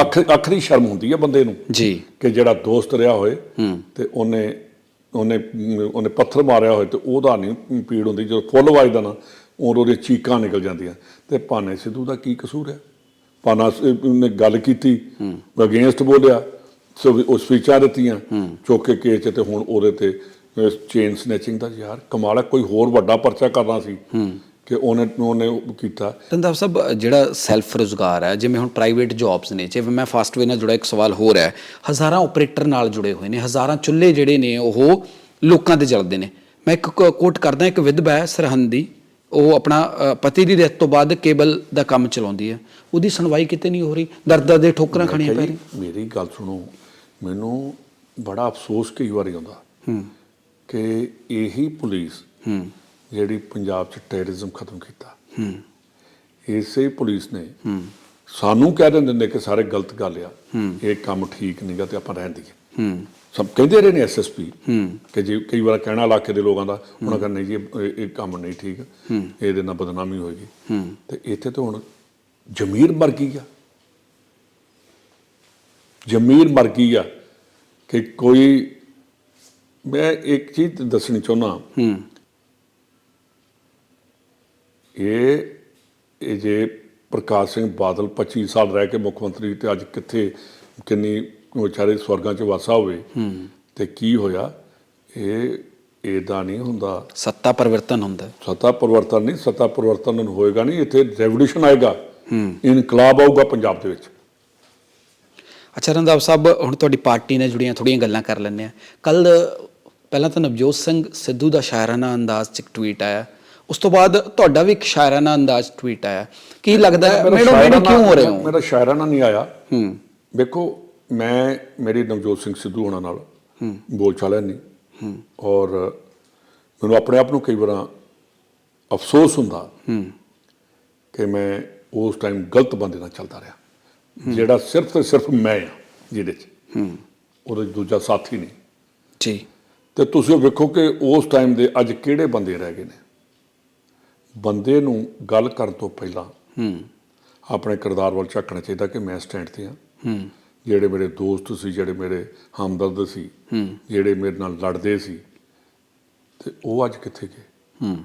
ਅੱਖ ਅੱਖ ਦੀ ਸ਼ਰਮ ਹੁੰਦੀ ਹੈ ਬੰਦੇ ਨੂੰ ਜੀ। ਕਿ ਜਿਹੜਾ ਦੋਸਤ ਰਿਹਾ ਹੋਏ ਤੇ ਉਹਨੇ ਉਹਨੇ ਉਹਨੇ ਪੱਥਰ ਮਾਰਿਆ ਹੋਏ ਤੇ ਉਹਦਾ ਨਹੀਂ ਪੀੜ ਹੁੰਦੀ ਜਦੋਂ ਫੁੱਲ ਵੱਜਦਾ ਨਾ ਉਦੋਂ ਉਹਦੀਆਂ ਚੀਕਾਂ ਨਿਕਲ ਜਾਂਦੀਆਂ। ਤੇ ਭਾਨੇ ਸਿੱਧੂ ਦਾ ਕੀ ਕਸੂਰ ਹੈ? ਸ- ਨੇ ਗੱਲ ਕੀਤੀ ਅਗੇਂਸਟ ਬੋਲਿਆ ਸੋ ਉਹ ਸਪੀਚਾਂ ਦਿੱਤੀਆਂ ਚੁੱਕ ਕੇਸ ਤੇ ਹੁਣ ਉਹਦੇ ਤੇ ਚੇਨ ਸਨੈਚਿੰਗ ਦਾ ਯਾਰ ਕਮਾਲ ਹੈ ਕੋਈ ਹੋਰ ਵੱਡਾ ਪਰਚਾ ਕਰਨਾ ਸੀ। ਕਿ ਉਹਨੇ ਉਹਨੇ ਉਹ ਕੀਤਾ। ਤੰਦਾਬ ਸਾਹਿਬ ਜਿਹੜਾ ਸੈਲਫ ਰੋਜ਼ਗਾਰ ਹੈ ਜਿਵੇਂ ਹੁਣ ਪ੍ਰਾਈਵੇਟ ਜੌਬਸ ਨੇ ਜਿਵੇਂ ਮੈਂ ਫਾਸਟਵੇ ਨਾਲ ਜੁੜਾ ਇੱਕ ਸਵਾਲ ਹੋਰ ਹੈ। ਹਜ਼ਾਰਾਂ ਆਪਰੇਟਰ ਨਾਲ ਜੁੜੇ ਹੋਏ ਨੇ ਹਜ਼ਾਰਾਂ ਚੁੱਲ੍ਹੇ ਜਿਹੜੇ ਨੇ ਉਹ ਲੋਕਾਂ ਤੇ ਜਲਦੇ ਨੇ। ਮੈਂ ਇੱਕ ਕੋਟ ਕਰਦਾ ਇੱਕ ਵਿਧਵਾ ਹੈ ਸਰਹੰਦੀ ਉਹ ਆਪਣਾ ਪਤੀ ਦੀ ਡੈਥ ਤੋਂ ਬਾਅਦ ਕੇਬਲ ਦਾ ਕੰਮ ਚਲਾਉਂਦੀ ਹੈ। ਉਹਦੀ ਸੁਣਵਾਈ ਕਿਤੇ ਨਹੀਂ ਹੋ ਰਹੀ? ਦਰਦਾਂ ਦੇ ਠੋਕਰਾਂ ਖਾਣੀਆਂ ਪੈ ਜੀ, ਰਹੀਆਂ। ਮੇਰੀ ਗੱਲ ਸੁਣੋ ਮੈਨੂੰ ਬੜਾ ਅਫਸੋਸ ਕਈ ਵਾਰੀ ਆਉਂਦਾ ਹੂੰ। ਕਿ ਇਹੀ ਪੁਲਿਸ ਹੂੰ। ਜਿਹੜੀ ਪੰਜਾਬ 'ਚ ਟੈਰਰਿਜ਼ਮ ਖਤਮ ਕੀਤਾ। ਹੂੰ। ਇਸੇ ਪੁਲਿਸ ਨੇ ਹੂੰ। ਸਾਨੂੰ ਕਹਿ ਦਿੰਦੇ ਨੇ ਕਿ ਸਾਰੇ ਗਲਤ ਗੱਲ ਆ। ਇਹ ਕੰਮ ਠੀਕ ਨਹੀਂਗਾ ਤੇ ਆਪਾਂ ਰਹਿਣ ਦਈਏ। ਹੂੰ। ਸਭ ਕਹਿੰਦੇ ਰਹੇ ਨੇ ਐਸਐਸਪੀ ਹੂੰ। ਕਿ ਜੇ ਕਈ ਵਾਰ ਕਹਿਣਾ ਇਲਾਕੇ ਦੇ ਲੋਕਾਂ ਦਾ ਉਹਨਾਂ ਕਹਿੰਦੇ ਜੀ ਇਹ- ਕੰਮ ਨਹੀਂ ਠੀਕ। ਇਹਦੇ ਨਾਲ ਬਦਨਾਮੀ ਹੋਏਗੀ। ਹੂੰ। ਤੇ ਇੱਥੇ ਤਾਂ ਹੁਣ ਜ਼ਮੀਰ ਮਰ ਗਈ ਆ। ਜ਼ਮੀਰ ਮਰ ਗਈ ਆ ਕਿ ਕੋਈ ਮੈਂ ਇੱਕ ਚੀਜ਼ ਦੱਸਣੀ ਚਾਹੁੰਦਾ। ਹੂੰ। ਇਹ ਇਹ ਜੇ ਪ੍ਰਕਾਸ਼ ਸਿੰਘ ਬਾਦਲ 25 ਸਾਲ ਰਹਿ ਕੇ ਮੁੱਖ ਮੰਤਰੀ ਤੇ ਅੱਜ ਕਿੱਥੇ ਕਿੰਨੀ ਵਿਚਾਰੇ ਸਵਰਗਾਂ 'ਚ ਵਾਸਾ ਹੋਵੇ ਤੇ ਕੀ ਹੋਇਆ ਇਹ ਇਦਾਂ ਨਹੀਂ ਹੁੰਦਾ। ਸੱਤਾ ਪਰਿਵਰਤਨ ਹੁੰਦਾ। ਸੱਤਾ ਪਰਿਵਰਤਨ ਨਹੀਂ ਸੱਤਾ ਪਰਿਵਰਤਨ ਹੋਏਗਾ ਨਹੀਂ ਇੱਥੇ ਰੈਵੋਲੂਸ਼ਨ ਆਏਗਾ। ਇਨਕਲਾਬ ਆਊਗਾ ਪੰਜਾਬ ਦੇ ਵਿੱਚ। ਅੱਛਾ ਰੰਦਾਵ ਸਾਹਿਬ ਹੁਣ ਤੁਹਾਡੀ ਪਾਰਟੀ ਨਾਲ ਜੁੜੀਆਂ ਥੋੜੀਆਂ ਗੱਲਾਂ ਕਰ ਲੈਂਦੇ ਆ ਕੱਲ ਪਹਿਲਾਂ ਤਾਂ ਨਵਜੋਤ ਸਿੰਘ ਸਿੱਧੂ ਦਾ ਸ਼ਾਇਰਾਨਾ ਅੰਦਾਜ਼ ਚ ਇੱਕ ਟਵੀਟ ਆਇਆ। ਉਸ ਤੋਂ ਬਾਅਦ ਤੁਹਾਡਾ ਵੀ ਇੱਕ ਸ਼ਾਇਰਾਨਾ ਅੰਦਾਜ਼ ਟਵੀਟ ਆਇਆ। ਕੀ ਲੱਗਦਾ ਹੈ? ਮੇਡੋ ਸ਼ਾਇਰਾਨਾ- ਕਿਉਂ ਹੋ ਰਹੇ ਹੋ? ਮੇਰਾ ਸ਼ਾਇਰਾਨਾ ਨਹੀਂ ਆਇਆ। ਹੂੰ। ਵੇਖੋ ਮੈਂ ਮੇਰੀ ਨਵਜੋਤ ਸਿੰਘ ਸਿੱਧੂ ਹੋਣਾ ਨਾਲ ਬੋਲ ਚਾਲਿਆ ਨਹੀਂ ਔਰ ਮੈਨੂੰ ਆਪਣੇ ਆਪ ਨੂੰ ਕਈ ਵਾਰ ਅਫਸੋਸ ਹੁੰਦਾ ਕਿ ਮੈਂ ਉਸ ਟਾਈਮ ਗਲਤ ਬੰਦੇ ਨਾਲ ਚੱਲਦਾ ਰਿਹਾ। ਜਿਹੜਾ ਸਿਰਫ ਤੇ ਸਿਰਫ ਮੈਂ ਆ ਜਿਹਦੇ 'ਚ। ਉਹਦੇ 'ਚ ਦੂਜਾ ਸਾਥੀ ਨਹੀਂ। ਜੀ। ਤੇ ਤੁਸੀਂ ਵੇਖੋ ਕਿ ਉਸ ਟਾਈਮ ਦੇ ਅੱਜ ਕਿਹੜੇ ਬੰਦੇ ਰਹਿ ਗਏ ਨੇ। ਬੰਦੇ ਨੂੰ ਗੱਲ ਕਰਨ ਤੋਂ ਪਹਿਲਾਂ ਹੂੰ। ਆਪਣੇ ਕਿਰਦਾਰ ਵੱਲ ਝਾਕਣਾ ਚਾਹੀਦਾ ਕਿ ਮੈਂ ਸਟੈਂਡ ਤੇ ਹਾਂ। ਹੂੰ। ਜਿਹੜੇ ਮੇਰੇ ਦੋਸਤ ਸੀ ਜਿਹੜੇ ਮੇਰੇ ਹਮਦਰਦ ਸੀ ਹੂੰ। ਜਿਹੜੇ ਮੇਰੇ ਨਾਲ ਲੜਦੇ ਸੀ ਤੇ ਉਹ ਅੱਜ ਕਿੱਥੇ ਗਏ? ਹੂੰ।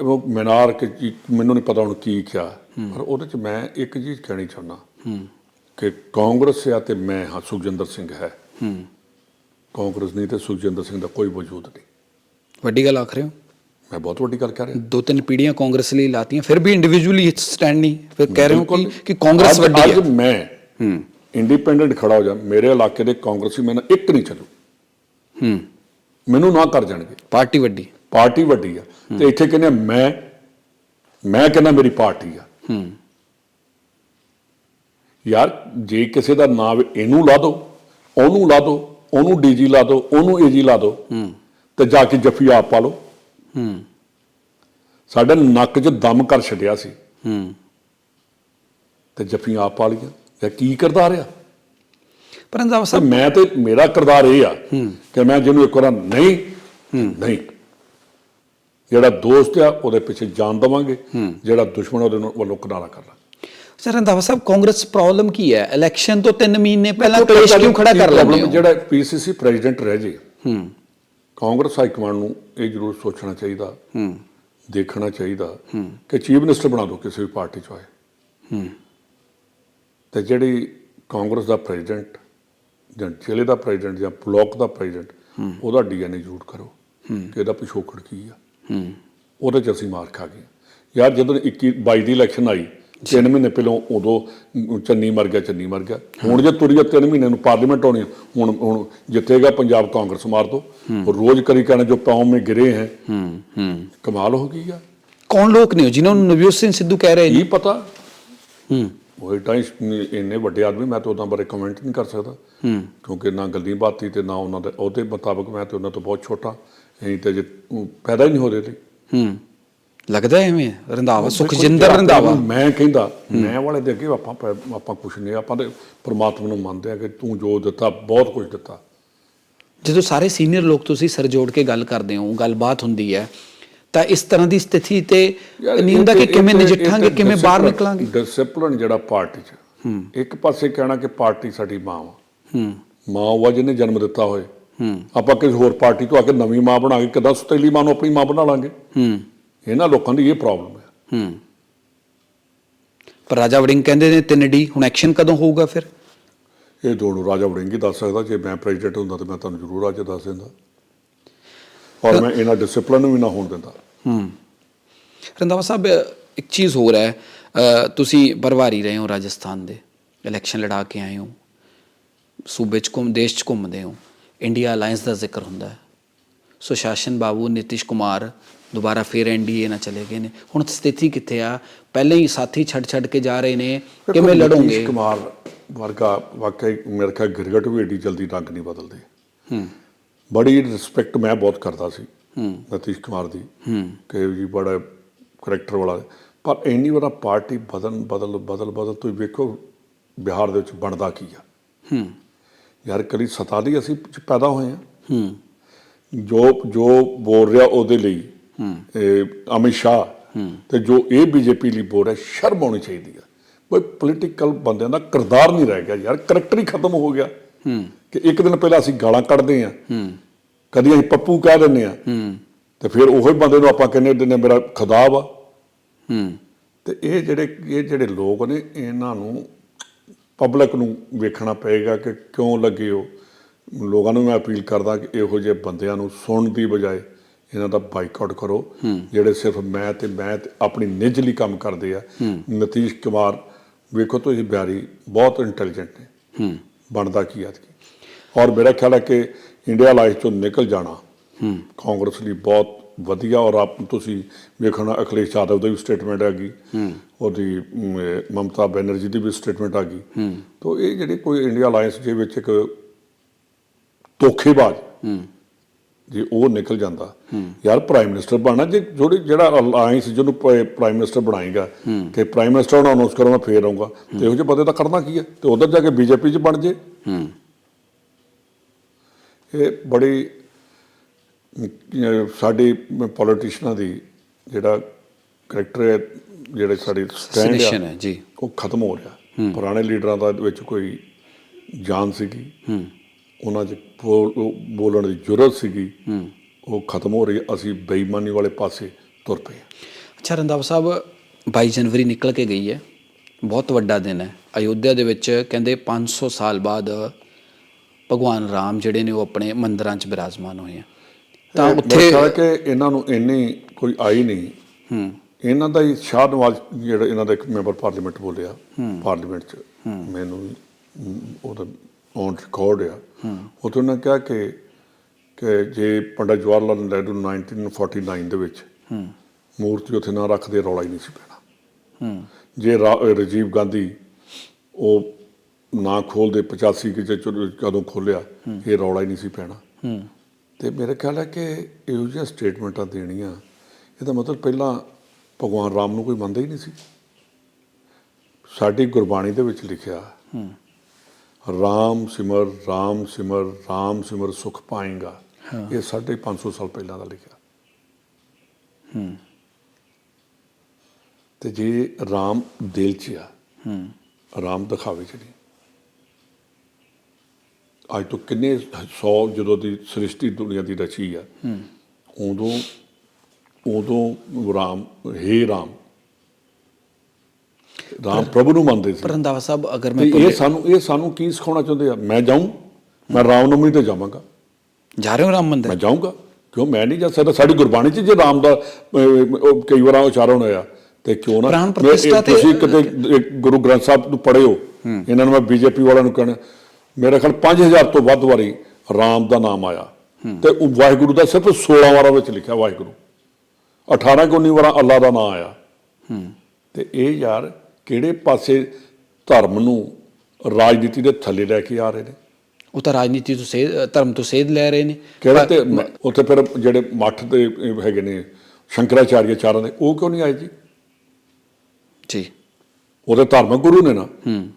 ਉਹ ਮਨਾਰ ਕਿ ਕੀ- ਮੈਨੂੰ ਨਹੀਂ ਪਤਾ ਹੁਣ ਕੀ ਕਿਹਾ। ਪਰ ਉਹਦੇ ਚ ਮੈਂ ਇੱਕ ਚੀਜ਼ ਕਹਿਣੀ ਚਾਹੁੰਦਾ। ਹੂੰ। ਕਿ ਕਾਂਗਰਸ ਆ ਤੇ ਮੈਂ ਹਾਂ ਸੁਖਜਿੰਦਰ ਸਿੰਘ ਹੈ। ਹੂੰ। ਕਾਂਗਰਸ ਨਹੀਂ ਤੇ ਸੁਖਜਿੰਦਰ ਸਿੰਘ ਦਾ ਕੋਈ ਵਜੂਦ ਨਹੀਂ। ਵੱਡੀ ਗੱਲ ਆਖ ਰਹੇ ਹੋ। ਮੈਂ ਬਹੁਤ ਵੱਡੀ ਗੱਲ ਕਰ ਰਿਹਾ। ਦੋ ਤਿੰਨ ਪੀੜ੍ਹੀਆਂ ਕਾਂਗਰਸ ਲਈ ਲਾਤੀਆਂ ਫਿਰ ਵੀ ਇੰਡੀਵਿਜੂਅਲੀ ਸਟੈਂਡ ਨਹੀਂ। ਫਿਰ ਕਹਿ ਰਹੇ ਹੋ ਕਿ ਕਾਂਗਰਸ ਅੱਜ- ਵੱਡੀ ਅੱਜ ਹੈ ਮੈਂ ਹੂੰ। ਇੰਡੀਪੈਂਡੈਂਟ ਖੜਾ ਹੋ ਜਾ ਮੇਰੇ ਇਲਾਕੇ ਦੇ ਕਾਂਗਰਸੀ ਮੈਨੂੰ ਇੱਕ ਨਹੀਂ ਚੱਲੂ। ਹੂੰ। ਮੈਨੂੰ ਨਾ ਕਰ ਜਾਣਗੇ। ਪਾਰਟੀ ਵੱਡੀ। ਪਾਰਟੀ ਵੱਡੀ ਆ। ਤੇ ਇੱਥੇ ਕਹਿੰਦੇ ਮੈਂ ਮੈਂ ਕਹਿੰਦਾ ਮੇਰੀ ਪਾਰਟੀ ਆ। ਹੂੰ। ਯਾਰ ਜੇ ਕਿਸੇ ਦਾ ਨਾਮ ਇਹਨੂੰ ਲਾ ਦੋ ਉਹਨੂੰ ਲਾ ਦੋ ਉਹਨੂੰ ਡੀਜੀ ਲਾ ਦੋ ਉਹਨੂੰ ਏਜੀ ਲਾ ਦੋ ਹੂੰ। ਤੇ ਜਾ ਕੇ ਜੱਫੀ ਆਪ ਪਾ ਲਓ। ਹੂੰ। ਸਾਡੇ ਨੱਕ 'ਚ ਦਮ ਕਰ ਛੱਡਿਆ ਸੀ। ਹੂੰ। ਤੇ ਜੱਫੀਆਂ ਆਪ ਪਾ ਲਈਆਂ। ਜਾਂ ਕੀ ਕਰਦਾ ਰਿਹਾ ਪਰ ਰੰਦਾਵਾ ਤੇ ਸਾਹਿਬ ਮੈਂ ਤੇ ਮੇਰਾ ਕਿਰਦਾਰ ਇਹ ਆ ਕਿ ਮੈਂ ਜਿਹਨੂੰ ਇੱਕ ਵਾਰ ਨਹੀਂ ਨਹੀਂ। ਜਿਹੜਾ ਦੋਸਤ ਆ ਉਹਦੇ ਪਿੱਛੇ ਜਾਨ ਦਵਾਂਗੇ। ਜਿਹੜਾ ਦੁਸ਼ਮਣ ਉਹਦੇ ਨਾਲ ਵੱਲੋਂ ਕਿਨਾਰਾ ਕਰਨਾ ਸਰ ਰੰਦਾਵਾ ਸਾਹਿਬ ਕਾਂਗਰਸ ਪ੍ਰੋਬਲਮ ਕੀ ਹੈ? ਇਲੈਕਸ਼ਨ ਤੋਂ 3 ਮਹੀਨੇ ਪਹਿਲਾਂ ਕਲੇਸ਼ ਕਿਉਂ ਖੜਾ ਕਰ ਹੋ? ਜਿਹੜਾ ਪੀਸੀਸੀ ਪ੍ਰੈਜ਼ੀਡੈਂਟ ਰਹਿ ਜੇ। ਹੂੰ। ਕਾਂਗਰਸ ਹਾਈ ਕਮਾਂਡ ਨੂੰ ਇਹ ਜ਼ਰੂਰ ਸੋਚਣਾ ਚਾਹੀਦਾ ਹੂੰ। ਦੇਖਣਾ ਚਾਹੀਦਾ ਕਿ ਚੀਫ ਮਿਨਿਸਟਰ ਬਣਾ ਦਿਓ ਕਿਸੇ ਵੀ ਪਾਰਟੀ ਚੋਂ ਆਏ। ਹੂੰ। ਤੇ ਜਿਹੜੀ ਕਾਂਗਰਸ ਦਾ ਪ੍ਰੈਜ਼ੀਡੈਂਟ ਜਾਂ ਜ਼ਿਲ੍ਹੇ ਦਾ ਪ੍ਰੈਜ਼ੀਡੈਂਟ ਜਾਂ ਬਲਾਕ ਦਾ ਪ੍ਰੈਜ਼ੀਡੈਂਟ ਉਹਦਾ ਡੀਐਨਏ ਜ਼ਰੂਰ ਕਰੋ ਕਿ ਇਹਦਾ ਪਿਛੋਕੜ ਕੀ ਆ। ਹੂੰ। ਉਹਦੇ ਚ ਅਸੀਂ ਮਾਰ ਖਾ ਗਏ। ਯਾਰ ਜਦੋਂ 21 22 ਦੀ ਇਲੈਕਸ਼ਨ ਆਈ ਤਿੰਨ ਮਹੀਨੇ ਪਹਿਲਾਂ ਉਦੋਂ ਚੰਨੀ ਮਰ ਗਿਆ ਚੰਨੀ ਮਰ ਗਿਆ। ਹੁਣ ਜੇ ਤੁਰੀ ਆ ਤਿੰਨ ਮਹੀਨੇ ਨੂੰ ਪਾਰਲੀਮੈਂਟ ਹੋਣੀ ਆ, ਹੁਣ ਹੁਣ ਜਿੱਤੇਗਾ ਪੰਜਾਬ ਕਾਂਗਰਸ ਮਾਰ ਦੋ। ਰੋਜ਼ ਕਰੀ ਕਹਿਣਾ ਜੋ ਪਾਉਂ ਮੇ ਗਿਰੇ ਹੈ। ਹੂੰ ਹੂੰ। ਕਮਾਲ ਹੋ ਗਈ ਆ। ਕੌਣ ਲੋਕ ਨੇ ਜਿਨ੍ਹਾਂ ਨੂੰ ਨਵਜੋਤ ਸਿੰਘ ਸਿੱਧੂ ਕਹਿ ਰਹੇ ਨੇ? ਕੀ ਪਤਾ? ਹੂੰ। ਉਹ ਇਦਾਂ ਹੀ ਇੰਨੇ ਵੱਡੇ ਆਦਮੀ ਮੈਂ ਤਾਂ ਉਹਨਾਂ ਬਾਰੇ ਕਮੈਂਟ ਨਹੀਂ ਕਰ ਸਕਦਾ। ਹੂੰ। ਕਿਉਂਕਿ ਨਾ ਗੱਲੀ ਬਾਤੀ ਤੇ ਨਾ ਉਹਨਾਂ ਦੇ ਉਹਦੇ ਮੁਤਾਬਕ ਮੈਂ ਤੇ ਉਹਨਾਂ ਤੋਂ ਬਹੁਤ ਛੋਟਾ। ਅਸੀਂ ਤੇ ਜੇ ਪੈਦਾ ਹੀ ਨਹੀਂ ਹੋ ਰਹੇ ਤੇ। ਹੂੰ। ਲੱਗਦਾ ਐਵੇਂ ਰੰਦਾਵਾ ਸੁਖਜਿੰਦਰ ਰੰਦਾਵਾ ਮੈਂ ਕਹਿੰਦਾ ਮੈਂ ਵਾਲੇ ਦੇ ਅੱਗੇ ਆਪਾਂ ਆਪਾਂ ਕੁਛ ਨਹੀਂ ਆਪਾਂ ਤੇ ਪ੍ਰਮਾਤਮਾ ਨੂੰ ਮੰਨਦੇ ਆ ਕਿ ਤੂੰ ਜੋ ਦਿੱਤਾ ਬਹੁਤ ਕੁਝ ਦਿੱਤਾ। ਜਦੋਂ ਸਾਰੇ ਸੀਨੀਅਰ ਲੋਕ ਤੁਸੀਂ ਸਿਰ ਜੋੜ ਕੇ ਗੱਲ ਕਰਦੇ ਹੋ ਗੱਲਬਾਤ ਹੁੰਦੀ ਹੈ ਤਾਂ ਇਸ ਤਰ੍ਹਾਂ ਦੀ ਸਥਿਤੀ ਤੇ ਨਹੀਂ ਹੁੰਦਾ ਕਿ ਕਿਵੇਂ ਨਜਿੱਠਾਂਗੇ ਕਿਵੇਂ ਬਾਹਰ ਨਿਕਲਾਂਗੇ? ਡਿਸਪਲਿਨ ਜਿਹੜਾ ਪਾਰਟੀ 'ਚ। ਇੱਕ ਪਾਸੇ ਕਹਿਣਾ ਕਿ ਪਾਰਟੀ ਸਾਡੀ ਮਾਂ ਵਾ। ਹੂੰ। ਮਾਂ ਉਹ ਆ ਜਿਹਨੇ ਜਨਮ ਦਿੱਤਾ ਹੋਏ। ਹੂੰ। ਆਪਾਂ ਕਿਸੇ ਹੋਰ ਪਾਰਟੀ ਤੋਂ ਆ ਕੇ ਨਵੀਂ ਮਾਂ ਬਣਾ ਕੇ ਕਿੱਦਾਂ ਸੁਤੇਲੀ ਮਾਂ ਨੂੰ ਆਪਣੀ ਮਾਂ ਬਣਾ ਲਾਂਗੇ? ਹੂੰ। ਇਹਨਾਂ ਲੋਕਾਂ ਦੀ ਇਹ ਪ੍ਰੋਬਲਮ ਹੈ। ਹੂੰ। ਪਰ ਰਾਜਾ ਵੜਿੰਗ ਕਹਿੰਦੇ ਨੇ 3D ਹੁਣ ਐਕਸ਼ਨ ਕਦੋਂ ਹੋਊਗਾ ਫਿਰ? ਇਹ ਦੋਨੋਂ ਰਾਜਾ ਵੜਿੰਗੀ ਦੱਸ ਸਕਦਾ ਜੇ ਮੈਂ ਪ੍ਰੈਜ਼ੀਡੈਂਟ ਹੁੰਦਾ ਤਾਂ ਮੈਂ ਤੁਹਾਨੂੰ ਜ਼ਰੂਰ ਅੱਜ ਦੱਸ ਦਿੰਦਾ। ਔਰ ਮੈਂ ਇਹਨਾਂ ਡਿਸਪਲਿਨ ਨੂੰ ਵੀ ਨਾ ਹੋਣ ਦਿੰਦਾ। ਹੂੰ। ਰੰਦਾਵਾ ਸਾਹਿਬ ਇੱਕ ਚੀਜ਼ ਹੋਰ ਹੈ ਤੁਸੀਂ ਪਰਵਾਰੀ ਰਹੇ ਹੋ ਰਾਜਸਥਾਨ ਦੇ ਇਲੈਕਸ਼ਨ ਲੜਾ ਕੇ ਆਏ ਹੋ ਸੂਬੇ ਚ ਘੁੰਮ ਦੇਸ਼ ਚ ਘੁੰਮਦੇ ਹੋ ਇੰਡੀਆ ਅਲਾਈਅੰਸ ਦਾ ਜ਼ਿਕਰ ਹੁੰਦਾ ਹੈ। ਸੁਸ਼ਾਸਨ ਬਾਬੂ ਨਿਤਿਸ਼ ਕੁਮਾਰ ਦੁਬਾਰਾ ਫੇਰ ਐਨਡੀਏ ਨਾਲ ਚਲੇ ਗਏ ਨੇ। ਹੁਣ ਸਥਿਤੀ ਕਿੱਥੇ ਆ? ਪਹਿਲੇ ਹੀ ਸਾਥੀ ਛੱਡ ਛੱਡ ਕੇ ਜਾ ਰਹੇ ਨੇ। ਕਿਵੇਂ ਲੜੋਗੇ? ਕੁਮਾਰ ਵਰਗਾ ਵਾਕਈ ਮੇਰੇ ਖਿਆਲ ਗਿਰਗਟ ਵੀ ਏਡੀ ਜਲਦੀ ਰੰਗ ਨਹੀਂ ਬਦਲਦੇ। ਹੂੰ। ਬੜੀ ਰਿਸਪੈਕਟ ਮੈਂ ਬਹੁਤ ਕਰਦਾ ਸੀ ਹੂੰ। ਨਤੀਸ਼ ਕੁਮਾਰ ਦੀ। ਹੂੰ। ਕਿ ਜੀ ਬੜਾ ਕਰੈਕਟਰ ਵਾਲਾ। ਪਰ ਇੰਨੀ ਵਾਰ ਪਾਰਟੀ ਬਦਲ ਬਦਲ ਬਦਲ ਬਦਲ ਤੁਸੀਂ ਵੇਖੋ ਬਿਹਾਰ ਦੇ ਵਿੱਚ ਬਣਦਾ ਕੀ ਆ। ਹੂੰ। ਯਾਰ ਕਦੀ ਸਤਾ ਲਈ ਅਸੀਂ ਪੈਦਾ ਹੋਏ ਆ। ਹੂੰ। ਜੋ ਜੋ ਬੋਲ ਰਿਹਾ ਉਹਦੇ ਲਈ ਅਮਿਤ ਸ਼ਾਹ, ਤੇ ਜੋ ਇਹ ਬੀਜੇਪੀ ਲਈ ਬੋਲ ਹੈ ਸ਼ਰਮ ਆਉਣੀ ਚਾਹੀਦੀ ਆ। ਕੋਈ ਪੋਲੀਟੀਕਲ ਬੰਦਿਆਂ ਦਾ ਕਿਰਦਾਰ ਨਹੀਂ ਰਹਿ ਗਿਆ ਯਾਰ ਕਰੈਕਟਰ ਹੀ ਖਤਮ ਹੋ ਗਿਆ। ਕਿ ਇੱਕ ਦਿਨ ਪਹਿਲਾਂ ਅਸੀਂ ਗਾਲਾਂ ਕੱਢਦੇ ਆ ਕਦੀ ਅਸੀਂ ਪੱਪੂ ਕਹਿ ਦਿੰਦੇ ਆ ਹੂੰ। ਤੇ ਫਿਰ ਉਹੀ ਬੰਦੇ ਨੂੰ ਆਪਾਂ ਕਹਿੰਦੇ ਦਿੰਦੇ ਮੇਰਾ ਖੁਦਾ ਆ। ਹੂੰ ਤੇ ਇਹ ਜਿਹੜੇ ਇਹ ਜਿਹੜੇ ਲੋਕ ਨੇ, ਇਹਨਾਂ ਨੂੰ ਪਬਲਿਕ ਨੂੰ ਵੇਖਣਾ ਪਏਗਾ ਕਿ ਕਿਉਂ ਲੱਗੇ ਹੋ। ਲੋਕਾਂ ਨੂੰ ਮੈਂ ਅਪੀਲ ਕਰਦਾ ਕਿ ਇਹੋ ਜਿਹੇ ਬੰਦਿਆਂ ਨੂੰ ਸੁਣਨ ਦੀ ਬਜਾਏ ਇਹਨਾਂ ਦਾ ਬਾਈਕਾਟ ਕਰੋ। ਜਿਹੜੇ ਸਿਰਫ ਮੈਂ ਤੇ ਮੈਂ ਤੇ ਆਪਣੀ ਨਿੱਜਲੀ ਕੰਮ ਕਰਦੇ ਆ। ਨਤੀਸ਼ ਕੁਮਾਰ ਵੇਖੋ ਤੁਸੀਂ ਬਿਆਰੀ ਬਹੁਤ ਇੰਟੈਲੀਜੈਂਟ ਨੇ। ਬਣਦਾ ਕੀ ਆ ਔਰ ਮੇਰਾ ਖਿਆਲ ਹੈ ਕਿ ਇੰਡੀਆ ਲਾਈਫ ਚੋਂ ਨਿਕਲ ਜਾਣਾ। ਕਾਂਗਰਸ ਲਈ ਬਹੁਤ ਵਧੀਆ ਔਰ ਆਪ ਤੁਸੀਂ ਵੇਖਣਾ ਅਖਿਲੇਸ਼ ਯਾਦਵ ਦੀ ਵੀ ਸਟੇਟਮੈਂਟ ਆ ਗਈ। ਉਹਦੀ ਮਮਤਾ ਬੈਨਰਜੀ ਦੀ ਵੀ ਸਟੇਟਮੈਂਟ ਆ ਗਈ। ਤੋਂ ਇਹ ਜਿਹੜੇ ਕੋਈ ਇੰਡੀਆ ਅਲਾਈਅੰਸ ਦੇ ਵਿੱਚ ਇੱਕ ਧੋਖੇਬਾਜ਼ ਜੇ ਉਹ ਨਿਕਲ ਜਾਂਦਾ ਯਾਰ ਪ੍ਰਾਈਮ ਮਿਨਿਸਟਰ ਬਣਨਾ ਜੇ ਜਿਹੜੀ ਜਿਹੜਾ ਅਲਾਈਅੰਸ ਜਿਹਨੂੰ ਪ੍ਰਾਈਮ ਮਿਨਿਸਟਰ ਬਣਾਏਗਾ ਕਿ ਪ੍ਰਾਈਮ ਮਿਨਿਸਟਰ ਨੂੰ ਅਨਾਉਂਸ ਕਰੋ ਮੈਂ ਫੇਰ ਆਉਂਗਾ ਤੇ ਇਹੋ ਜਿਹੇ ਬੰਦੇ ਦਾ ਕਰਨਾ ਕੀ ਹੈ? ਤੇ ਉਧਰ ਜਾ ਕੇ ਬੀਜੇਪੀ 'ਚ ਬਣ ਜੇ। ਇਹ ਬੜੀ ਸਾਡੇ ਪੋਲੀਟੀਸ਼ੀਅਨਾਂ ਦੀ ਜਿਹੜਾ ਕਰੈਕਟਰ ਹੈ ਜਿਹੜੇ ਸਾਡੇ ਸਟੈਂਡ ਹੈ ਜੀ। ਉਹ ਖਤਮ ਹੋ ਰਿਹਾ। ਪੁਰਾਣੇ ਲੀਡਰਾਂ ਦਾ ਵਿੱਚ ਕੋਈ ਜਾਨ ਸੀਗੀ। ਉਹਨਾਂ 'ਚ ਬੋਲਣ ਦੀ ਜ਼ਰੂਰਤ ਸੀਗੀ। ਉਹ ਖਤਮ ਹੋ ਰਹੀ। ਅਸੀਂ ਬੇਈਮਾਨੀ ਵਾਲੇ ਪਾਸੇ ਤੁਰ ਪਏ। ਅੱਛਾ ਰੰਦਾਵਾ ਸਾਹਿਬ 22 ਜਨਵਰੀ ਨਿਕਲ ਕੇ ਗਈ ਹੈ। ਬਹੁਤ ਵੱਡਾ ਦਿਨ ਹੈ। ਅਯੋਧਿਆ ਦੇ ਵਿੱਚ ਕਹਿੰਦੇ 500 ਸਾਲ ਬਾਅਦ ਭਗਵਾਨ ਰਾਮ ਜਿਹੜੇ ਨੇ ਉਹ ਆਪਣੇ ਮੰਦਿਰਾਂ 'ਚ ਬਿਰਾਜਮਾਨ ਹੋਏ ਆ। ਤਾਂ ਉੱਥੇ ਕਿ ਇਹਨਾਂ ਨੂੰ ਇੰਨੀ ਕੋਈ ਆਈ ਨਹੀਂ। ਹੂੰ। ਇਹਨਾਂ ਦਾ ਹੀ ਸ਼ਾਹ ਨਵਾਜ਼ ਜਿਹੜਾ ਇਹਨਾਂ ਦਾ ਇੱਕ ਮੈਂਬਰ ਪਾਰਲੀਮੈਂਟ ਬੋਲਿਆ ਪਾਰਲੀਮੈਂਟ 'ਚ। ਮੈਨੂੰ ਉਹਦਾ ਔਨ ਰਿਕਾਰਡ ਆ। ਤੋਂ ਉਹਨਾਂ ਕਿਹਾ ਕਿ ਕਿ ਜੇ ਪੰਡਤ ਜਵਾਹਰ ਲਾਲ ਨਹਿਰੂ ਨੂੰ 1949 ਦੇ ਵਿੱਚ ਹੂੰ। ਮੂਰਤੀ ਉੱਥੇ ਨਾ ਰੱਖਦੇ ਰੌਲਾ ਹੀ ਨਹੀਂ ਸੀ ਪੈਣਾ। ਹੂੰ। ਜੇ ਰਾਜੀਵ ਗਾਂਧੀ ਉਹ ਨਾ ਖੋਲਦੇ 85 ਕਿ ਜਦੋਂ ਖੋਲਿਆ ਇਹ ਰੌਲਾ ਹੀ ਨਹੀਂ ਸੀ ਪੈਣਾ। ਹੂੰ। ਤੇ ਮੇਰੇ ਖਿਆਲ ਹੈ ਕਿ ਇਹੋ ਜਿਹੀਆਂ ਸਟੇਟਮੈਂਟਾਂ ਦੇਣੀਆਂ ਇਹਦਾ ਮਤਲਬ ਪਹਿਲਾਂ ਭਗਵਾਨ ਰਾਮ ਨੂੰ ਕੋਈ ਮੰਨਦਾ ਹੀ ਨਹੀਂ ਸੀ। ਸਾਡੀ ਗੁਰਬਾਣੀ ਦੇ ਵਿੱਚ ਲਿਖਿਆ ਰਾਮ ਸਿਮਰ ਰਾਮ ਸਿਮਰ ਰਾਮ ਸਿਮਰ ਸੁਖ ਪਾਏਗਾ। ਇਹ ਸਾਢੇ 500 ਸਾਲ ਪਹਿਲਾਂ ਦਾ ਲਿਖਿਆ। ਹੂੰ। ਤੇ ਜੇ ਰਾਮ ਦਿਲ 'ਚ ਆ ਹੂੰ। ਰਾਮ ਦਿਖਾਵੇ ਚ ਨਹੀਂ ਅੱਜ ਤੋਂ ਕਿੰਨੇ 100 ਜਦੋਂ ਦੀ ਸ੍ਰਿਸ਼ਟੀ ਦੁਨੀਆ ਦੀ ਰਚੀ ਆ ਉਦੋਂ ਉਦੋਂ ਰਾਮ ਹੇ ਰਾਮ ਰਾਮ ਪ੍ਰਭੂ ਨੂੰ ਮੰਨਦੇ ਸੀ। ਪਰ ਰੰਦਾਵਾ ਸਾਹਿਬ ਅਗਰ ਮੈਂ ਇਹ ਸਾਨੂੰ ਇਹ ਸਾਨੂੰ ਕੀ ਸਿਖਾਉਣਾ ਚਾਹੁੰਦੇ ਆ? ਮੈਂ ਜਾਊਂ? ਮੈਂ ਰਾਮਨਵਮੀ ਤੇ ਜਾਵਾਂਗਾ। ਜਾ ਰਹੇ ਹੋ ਰਾਮ ਮੰਦਿਰ? ਮੈਂ ਜਾਊਂਗਾ। ਕਿਉਂ? ਮੈਂ ਨਹੀਂ ਜਾ ਸਕਦਾ। ਸਾਡੀ ਗੁਰਬਾਣੀ 'ਚ ਜੇ ਰਾਮ ਦਾ ਕਈ ਵਾਰ ਉਚਾਰਨ ਹੋਇਆ ਤੇ ਕਿਉਂ ਨਾ? ਤੁਸੀਂ ਕਿਤੇ ਗੁਰੂ ਗ੍ਰੰਥ ਸਾਹਿਬ ਨੂੰ ਪੜ੍ਹਿਓ। ਇਹਨਾਂ ਨੂੰ ਮੈਂ ਬੀਜੇਪੀ ਵਾਲਿਆਂ ਨੂੰ ਕਹਿਣਾ। ਮੇਰੇ ਖਿਆਲ 5000 ਤੋਂ ਵੱਧ ਵਾਰੀ ਰਾਮ ਦਾ ਨਾਮ ਆਇਆ। ਤੇ ਉਹ ਵਾਹਿਗੁਰੂ ਦਾ ਸਿਰਫ 16 ਵਾਰਾਂ ਵਿੱਚ ਲਿਖਿਆ ਵਾਹਿਗੁਰੂ। 18 ਕਿ 19 ਵਾਰਾਂ ਅੱਲਾ ਦਾ ਨਾਮ ਆਇਆ। ਤੇ ਇਹ ਯਾਰ ਕਿਹੜੇ ਪਾਸੇ ਧਰਮ ਨੂੰ ਰਾਜਨੀਤੀ ਦੇ ਥੱਲੇ ਲੈ ਕੇ ਆ ਰਹੇ ਨੇ? ਉਹ ਤਾਂ ਰਾਜਨੀਤੀ ਤੋਂ ਸੇਧ ਧਰਮ ਤੋਂ ਸੇਧ ਲੈ ਰਹੇ ਨੇ। ਕਿਹੜਾ ਤੇ ਉੱਥੇ ਫਿਰ ਜਿਹੜੇ ਮੱਠ ਦੇ ਹੈਗੇ ਨੇ ਸ਼ੰਕਰਾਚਾਰੀਆ ਚਾਰਾਂ ਦੇ ਉਹ ਕਿਉਂ ਨਹੀਂ ਆਏ ਜੀ? ਜੀ। ਉਹਦੇ ਧਾਰਮਿਕ ਗੁਰੂ ਨੇ ਨਾ। ਹੂੰ।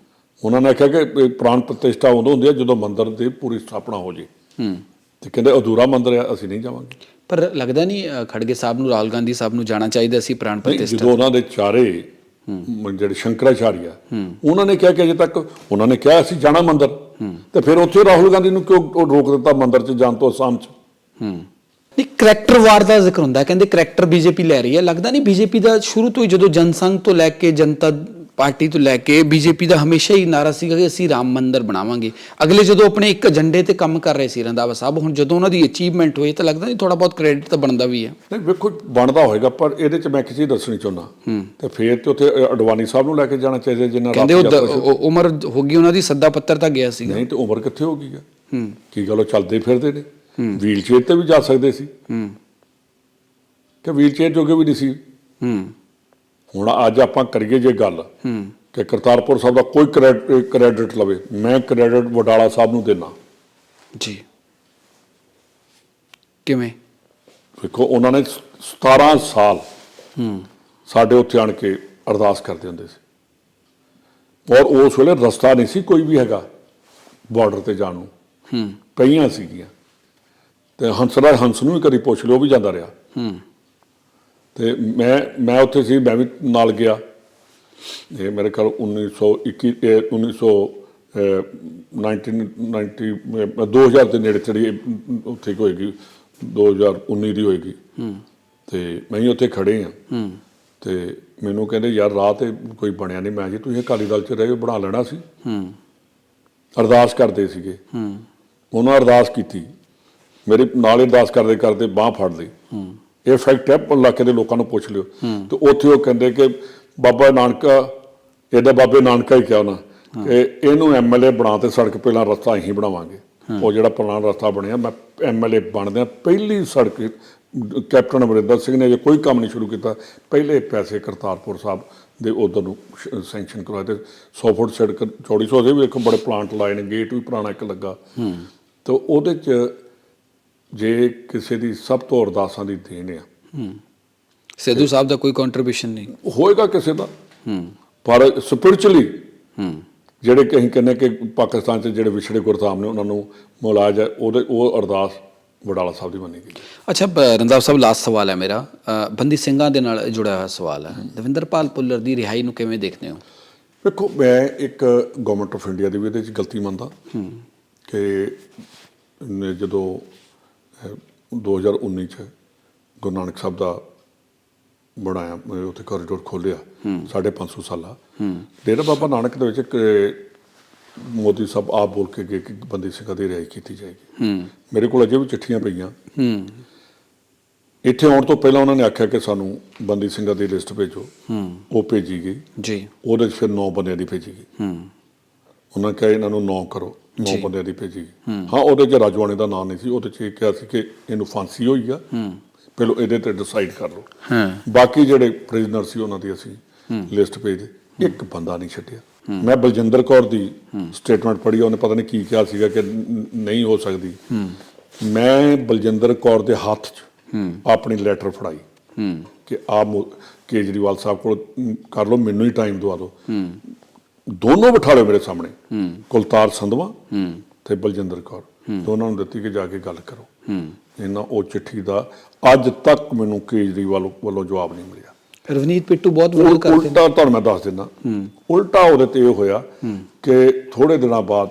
ਉਹਨਾਂ ਨੇ ਆਖਿਆ ਕਿ ਪ੍ਰਾਣ ਪ੍ਰਤਿਸ਼ਠਾ ਉਦੋਂ ਹੁੰਦੀ ਹੈ ਜਦੋਂ ਮੰਦਿਰ ਦੀ ਪੂਰੀ ਸਥਾਪਨਾ ਹੋ ਜੇ। ਹੂੰ। ਤੇ ਕਹਿੰਦੇ ਅਧੂਰਾ ਮੰਦਿਰ ਆ ਅਸੀਂ ਨਹੀਂ ਜਾਵਾਂਗੇ। ਪਰ ਲੱਗਦਾ ਨਹੀਂ ਖੜਗੇ ਸਾਹਿਬ ਨੂੰ ਰਾਹੁਲ ਗਾਂਧੀ ਸਾਹਿਬ ਨੂੰ ਜਾਣਾ ਚਾਹੀਦਾ ਸੀ ਪ੍ਰਾਣ ਪ੍ਰਤਿਸ਼ਠਾ ਜਦੋਂ ਉਹਨਾਂ ਦੇ ਚਾਰੇ ਜਿਹੜੇ ਸ਼ੰਕਰਾਚਾਰੀਆ ਉਹਨਾਂ ਨੇ ਕਿਹਾ ਕਿ ਅਜੇ ਤੱਕ ਉਹਨਾਂ ਨੇ ਕਿਹਾ ਅਸੀਂ ਜਾਣਾ ਮੰਦਿਰ। ਤੇ ਫਿਰ ਉੱਥੇ ਰਾਹੁਲ ਗਾਂਧੀ ਨੂੰ ਕਿਉਂ ਉਹ ਰੋਕ ਦਿੱਤਾ ਮੰਦਿਰ 'ਚ ਜਾਣ ਤੋਂ ਅਸਾਮ 'ਚ? ਹੂੰ। ਨਹੀਂ ਕਰੈਕਟਰ ਵਾਰ ਦਾ ਜ਼ਿਕਰ ਹੁੰਦਾ। ਕਹਿੰਦੇ ਕਰੈਕਟਰ ਬੀਜੇਪੀ ਲੈ ਰਹੀ ਹੈ। ਲੱਗਦਾ ਨਹੀਂ ਬੀਜੇਪੀ ਦਾ ਸ਼ੁਰੂ ਤੋਂ ਹੀ ਜਦੋਂ ਜਨਸੰਘ ਤੋਂ ਲੈ ਕੇ ਜਨਤਾ ਪਾਰਟੀ ਤੋਂ ਲੈ ਕੇ ਬੀਜੇਪੀ ਦਾ ਹਮੇਸ਼ਾ ਹੀ ਨਾਰਾ ਸੀਗਾ ਕਿ ਅਸੀਂ ਰਾਮ ਮੰਦਿਰ ਬਣਾਵਾਂਗੇ। ਅਗਲੇ ਜਦੋਂ ਆਪਣੇ ਇੱਕ ਏਜੰਡੇ ਤੇ ਕੰਮ ਕਰ ਰਹੇ ਸੀ ਰੰਦਾਵਾ ਸਾਹਿਬ ਹੁਣ ਜਦੋਂ ਉਹਨਾਂ ਦੀ ਅਚੀਵਮੈਂਟ ਹੋਈ ਤਾਂ ਲੱਗਦਾ ਨਹੀਂ ਥੋੜਾ ਬਹੁਤ ਕ੍ਰੈਡਿਟ ਤਾਂ ਬਣਦਾ ਵੀ ਹੈ। ਨਹੀਂ ਵੇਖੋ ਬਣਦਾ ਹੋਏਗਾ ਪਰ ਇਹਦੇ 'ਚ ਮੈਂ ਕਿਸੇ ਦੱਸਣੀ ਚਾਹੁੰਦਾ। ਤੇ ਫਿਰ ਤੇ ਉੱਥੇ ਅਡਵਾਨੀ ਸਾਹਿਬ ਨੂੰ ਲੈ ਕੇ ਜਾਣਾ ਚਾਹੀਦਾ ਜਿੰਨਾ ਕਹਿੰਦੇ ਉਹ- ਉਮਰ ਹੋ ਗਈ ਉਹਨਾਂ ਦੀ ਸੱਦਾ ਪੱਤਰ ਤਾਂ ਗਿਆ ਸੀਗਾ। ਨਹੀਂ ਤੇ ਉਮਰ ਕਿੱਥੇ ਹੋ ਗਈ ਆ ਹੂੰ। ਕੀ ਗੱਲ ਉਹ ਚੱਲਦੇ ਫਿਰਦੇ ਨੇ? ਵੀਲ ਚੇਅਰ ਤੇ ਵੀ ਜਾ ਸਕਦੇ ਸੀ। ਹੂੰ। ਕਿ ਵੀਲ ਚੇਅਰ ਜੋਗੇ ਵੀ ਨਹੀਂ ਸੀ। ਹੂੰ। ਹੁਣ ਅੱਜ ਆਪਾਂ ਕਰੀਏ ਜੇ ਗੱਲ ਹੂੰ। ਕਿ ਕਰਤਾਰਪੁਰ ਸਾਹਿਬ ਦਾ ਕੋਈ ਕ੍ਰੈਡਿਟ ਲਵੇ ਮੈਂ ਕ੍ਰੈਡਿਟ ਵਡਾਲਾ ਸਾਹਿਬ ਨੂੰ ਦੇਣਾ ਜੀ। ਕਿਵੇਂ? ਵੇਖੋ ਉਹਨਾਂ ਨੇ 17 ਸਾਲ ਹੂੰ। ਸਾਡੇ ਉੱਥੇ ਆਣ ਕੇ ਅਰਦਾਸ ਕਰਦੇ ਹੁੰਦੇ ਸੀ। ਔਰ ਉਸ ਵੇਲੇ ਰਸਤਾ ਨਹੀਂ ਸੀ ਕੋਈ ਵੀ ਹੈਗਾ ਬਾਰਡਰ ਤੇ ਜਾਣ ਨੂੰ। ਹੂੰ। ਕਈਆਂ ਸੀਗੀਆਂ। ਤੇ ਹੰਸਰਾਜ ਹੰਸ ਨੂੰ ਵੀ ਕਦੀ ਪੁੱਛ ਲਿਓ ਵੀ ਜਾਂਦਾ ਰਿਹਾ। ਹੂੰ। ਤੇ ਮੈਂ ਮੈਂ ਉੱਥੇ ਸੀ ਮੈਂ ਵੀ ਨਾਲ ਗਿਆ। ਇਹ ਮੇਰੇ ਖਿਆਲ 1921 ਇਹ 1900 ਅਹ, 1990 ਅਹ, 2000 ਦੇ ਨੇੜੇ ਤੇੜੇ ਉੱਥੇ ਹੋਏਗੀ 2019 ਦੀ ਹੋਏਗੀ। ਤੇ ਮੈਂ ਹੀ ਉੱਥੇ ਖੜੇ ਆ ਹੂੰ। ਤੇ ਮੈਨੂੰ ਕਹਿੰਦੇ ਯਾਰ ਰਾਹ ਤੇ ਕੋਈ ਬਣਿਆ ਨਹੀਂ। ਮੈਂ ਜੀ ਤੁਸੀਂ ਅਕਾਲੀ ਦਲ ਚ ਰਹੇ ਬਣਾ ਲੈਣਾ ਸੀ। ਅਰਦਾਸ ਕਰਦੇ ਸੀਗੇ। ਹੂੰ। ਉਹਨਾਂ ਅਰਦਾਸ ਕੀਤੀ। ਮੇਰੇ ਨਾਲ ਅਰਦਾਸ ਕਰਦੇ ਕਰਦੇ ਬਾਹ ਫੜ ਲਈ ਇਹ ਫੈਕਟ ਹੈ ਇਲਾਕੇ ਦੇ ਲੋਕਾਂ ਨੂੰ ਪੁੱਛ ਲਿਓ। ਤੇ ਉੱਥੇ ਉਹ ਕਹਿੰਦੇ ਕਿ ਬਾਬਾ ਨਾਨਕਾ ਇਹਦਾ ਬਾਬੇ ਨਾਨਕਾ ਹੀ ਕਿਹਾ ਉਹਨਾਂ ਕਿ ਇਹਨੂੰ ਐਮਐਲਏ ਬਣਾ ਤੇ ਸੜਕ ਪਹਿਲਾਂ ਰਸਤਾ ਅਸੀਂ ਬਣਾਵਾਂਗੇ। ਉਹ ਜਿਹੜਾ ਪੁਰਾਣਾ ਰਸਤਾ ਬਣਿਆ ਮੈਂ ਐਮਐਲਏ ਬਣਦਿਆਂ ਪਹਿਲੀ ਸੜਕ ਕੈਪਟਨ ਅਮਰਿੰਦਰ ਸਿੰਘ ਨੇ ਜੇ ਕੋਈ ਕੰਮ ਨਹੀਂ ਸ਼ੁਰੂ ਕੀਤਾ ਪਹਿਲੇ ਪੈਸੇ ਕਰਤਾਰਪੁਰ ਸਾਹਿਬ ਦੇ ਉਧਰ ਨੂੰ ਸੈਂਕਸ਼ਨ ਕਰਵਾਏ ਤੇ 100 ਫੁੱਟ ਸੜਕ ਚੌੜੀ ਸੌ ਦੇ ਵੀ ਇੱਕ ਬੜੇ ਪਲਾਂਟ ਲਾਏ ਨੇ ਗੇਟ ਵੀ ਪੁਰਾਣਾ ਇੱਕ ਲੱਗਾ। ਤੇ ਉਹਦੇ ਚ ਜੇ ਕਿਸੇ ਦੀ ਸਭ ਤੋਂ ਅਰਦਾਸਾਂ ਦੀ ਦੇਣ ਆ। ਸਿੱਧੂ ਸਾਹਿਬ ਦਾ ਕੋਈ ਕੰਟਰੀਬਿਊਸ਼ਨ ਨਹੀਂ। ਹੋਏਗਾ ਕਿਸੇ ਦਾ। ਹੂੰ। ਪਰ ਸਪਿਰਚੁਅਲੀ ਹੂੰ। ਜਿਹੜੇ ਕਿ ਅਸੀਂ ਕਹਿੰਦੇ ਕਿ ਪਾਕਿਸਤਾਨ 'ਚ ਜਿਹੜੇ ਵਿਛੜੇ ਗੁਰਧਾਮ ਨੇ ਉਹਨਾਂ ਨੂੰ ਮੁਲਾਜ ਹੈ ਉਹਦੇ ਉਹ ਅਰਦਾਸ ਵਡਾਲਾ ਸਾਹਿਬ ਦੀ ਮੰਨੀ ਗਈ। ਅੱਛਾ ਰੰਧਾਵਾ ਸਾਹਿਬ ਲਾਸਟ ਸਵਾਲ ਹੈ ਮੇਰਾ। ਬੰਦੀ ਸਿੰਘਾਂ ਦੇ ਨਾਲ ਜੁੜਿਆ ਹੋਇਆ ਸਵਾਲ ਹੈ। ਦਵਿੰਦਰਪਾਲ ਪੁੱਲਰ ਦੀ ਰਿਹਾਈ ਨੂੰ ਕਿਵੇਂ ਦੇਖਦੇ ਹੋ? ਵੇਖੋ ਮੈਂ ਇੱਕ ਗਵਰਨਮੈਂਟ ਆਫ ਇੰਡੀਆ ਦੀ ਵੀ ਇਹਦੇ 'ਚ ਗਲਤੀ ਮੰਨਦਾ। ਕਿ ਜਦੋਂ 2019 ਚ ਗੁਰੂ ਨਾਨਕ ਸਾਹਿਬ ਦਾ ਬਣਾਇਆ ਉੱਥੇ ਕੋਰੀਡੋਰ ਖੋਲਿਆ 550 ਸਾਲਾ। ਡੇਰਾ ਬਾਬਾ ਨਾਨਕ ਦੇ ਵਿੱਚ ਇੱਕ ਮੋਦੀ ਸਾਹਿਬ ਆਪ ਬੋਲ ਕੇ ਗਏ ਕਿ ਬੰਦੀ ਸਿੰਘਾਂ ਦੀ ਰਿਹਾਈ ਕੀਤੀ ਜਾਏਗੀ। ਮੇਰੇ ਕੋਲ ਅਜੇ ਵੀ ਚਿੱਠੀਆਂ ਪਈਆਂ। ਇੱਥੇ ਆਉਣ ਤੋਂ ਪਹਿਲਾਂ ਉਹਨਾਂ ਨੇ ਆਖਿਆ ਕਿ ਸਾਨੂੰ ਬੰਦੀ ਸਿੰਘਾਂ ਦੀ ਲਿਸਟ ਭੇਜੋ। ਉਹ ਭੇਜੀ ਗਈ। ਜੀ। ਉਹਦੇ 'ਚ ਫਿਰ 9 ਬੰਦਿਆਂ ਦੀ ਭੇਜੀ ਗਈ। ਉਹਨਾਂ ਕਿਹਾ ਇਹਨਾਂ ਨੂੰ 9 ਕਰੋ। 9 ਜੀ। ਬੰਦਿਆਂ ਦੀ ਭੇਜੀ। ਹਾਂ। ਉਹਦੇ 'ਚ ਰਾਜਵਾਨੇ ਦਾ ਨਾਮ ਨਹੀਂ ਸੀ ਉਹਦੇ 'ਚ ਇਹ ਕਿਹਾ ਸੀ ਕਿ ਇਹਨੂੰ ਫਾਂਸੀ ਹੋਈ ਆ। ਪਹਿਲਾਂ ਇਹਦੇ ਤੇ ਡਿਸਾਈਡ ਕਰ ਲਓ। ਹਾਂ। ਬਾਕੀ ਜਿਹੜੇ ਪ੍ਰਿਜ਼ਨਰ ਸੀ ਉਹਨਾਂ ਦੀ ਅਸੀਂ ਲਿਸਟ ਭੇਜ ਇੱਕ ਬੰਦਾ ਨਹੀਂ ਛੱਡਿਆ। ਮੈਂ ਬਲਜਿੰਦਰ ਕੌਰ ਦੀ ਸਟੇਟਮੈਂਟ ਪੜ੍ਹੀ ਉਹਨੇ ਪਤਾ ਨਹੀਂ ਕੀ ਕਿਹਾ ਸੀਗਾ ਕਿ ਨ- ਨਹੀਂ ਹੋ ਸਕਦੀ। ਮੈਂ ਬਲਜਿੰਦਰ ਕੌਰ ਦੇ ਹੱਥ 'ਚ ਆਪਣੀ ਲੈਟਰ ਫੜਾਈ। ਕਿ ਆ ਕੇਜਰੀਵਾਲ ਸਾਹਿਬ ਕੋਲ ਕਰ ਲਓ ਮੈਨੂੰ ਹੀ ਟਾਈਮ ਦਵਾ ਦਿਓ। ਦੋਨੋਂ ਬਿਠਾ ਲਓ ਮੇਰੇ ਸਾਹਮਣੇ। ਕੁਲਤਾਰ ਸੰਧਵਾ ਤੇ ਬਲਜਿੰਦਰ ਕੌਰ। ਦੋਨਾਂ ਨੂੰ ਦਿੱਤੀ ਕਿ ਜਾ ਕੇ ਗੱਲ ਕਰੋ। ਇਹਨਾਂ ਉਹ ਚਿੱਠੀ ਦਾ ਅੱਜ ਤੱਕ ਮੈਨੂੰ ਕੇਜਰੀਵਾਲ ਵੱਲੋਂ ਜਵਾਬ ਨਹੀਂ ਮਿਲਿਆ। ਰਵਨੀਤ ਪਿੱਟੂ ਬਹੁਤ ਵਿਰੋਧ ਕਰਦੇ ਨੇ। ਉਲਟਾ ਤੁਹਾਨੂੰ ਮੈਂ ਦੱਸ ਦਿੰਦਾ। ਉਲਟਾ ਉਹਦੇ ਤੇ ਇਹ ਹੋਇਆ ਕਿ ਥੋੜੇ ਦਿਨਾਂ ਬਾਅਦ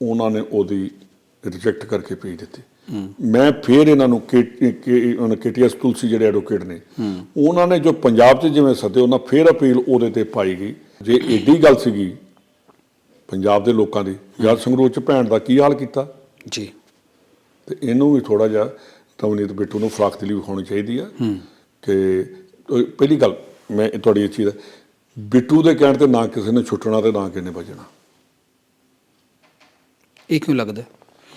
ਉਹਨਾਂ ਨੇ ਉਹਦੀ ਰਿਜੈਕਟ ਕਰਕੇ ਭੇਜ ਦਿੱਤੀ। ਮੈਂ ਫੇਰ ਇਹਨਾਂ ਨੂੰ ਕੇਟੀਐਸ ਤੁਲਸੀ ਜਿਹੜੇ ਐਡਵੋਕੇਟ ਨੇ ਉਹਨਾਂ ਨੇ ਜੋ ਪੰਜਾਬ 'ਚ ਜਿਵੇਂ ਸੱਦੇ ਉਹਨਾਂ ਫੇਰ ਅਪੀਲ ਉਹਦੇ ਤੇ ਪਾਈ ਗਈ ਜੇ ਏਡੀ ਗੱਲ ਸੀਗੀ ਪੰਜਾਬ ਦੇ ਲੋਕਾਂ ਦੀ ਯਾਰ ਸੰਗਰੂਰ 'ਚ ਭੈਣ ਦਾ ਕੀ ਹਾਲ ਕੀਤਾ? ਜੀ। ਤੇ ਇਹਨੂੰ ਵੀ ਥੋੜਾ ਜਿਹਾ ਰਵਨੀਤ ਬਿੱਟੂ ਨੂੰ ਫਰਾਖ ਦਿਲੀ ਵਿਖਾਉਣੀ ਚਾਹੀਦੀ ਆ ਕਿ ਪਹਿਲੀ ਗੱਲ ਮੈਂ ਤੁਹਾਡੀ ਇਹ ਚੀਜ਼ ਹੈ ਬਿੱਟੂ ਦੇ ਕਹਿਣ ਤੇ ਨਾ ਕਿਸੇ ਨੇ ਛੁੱਟਣਾ ਤੇ ਨਾ ਕਿਸੇ ਨੇ ਬਚਣਾ ਇਹ ਕਿਉਂ ਲੱਗਦਾ?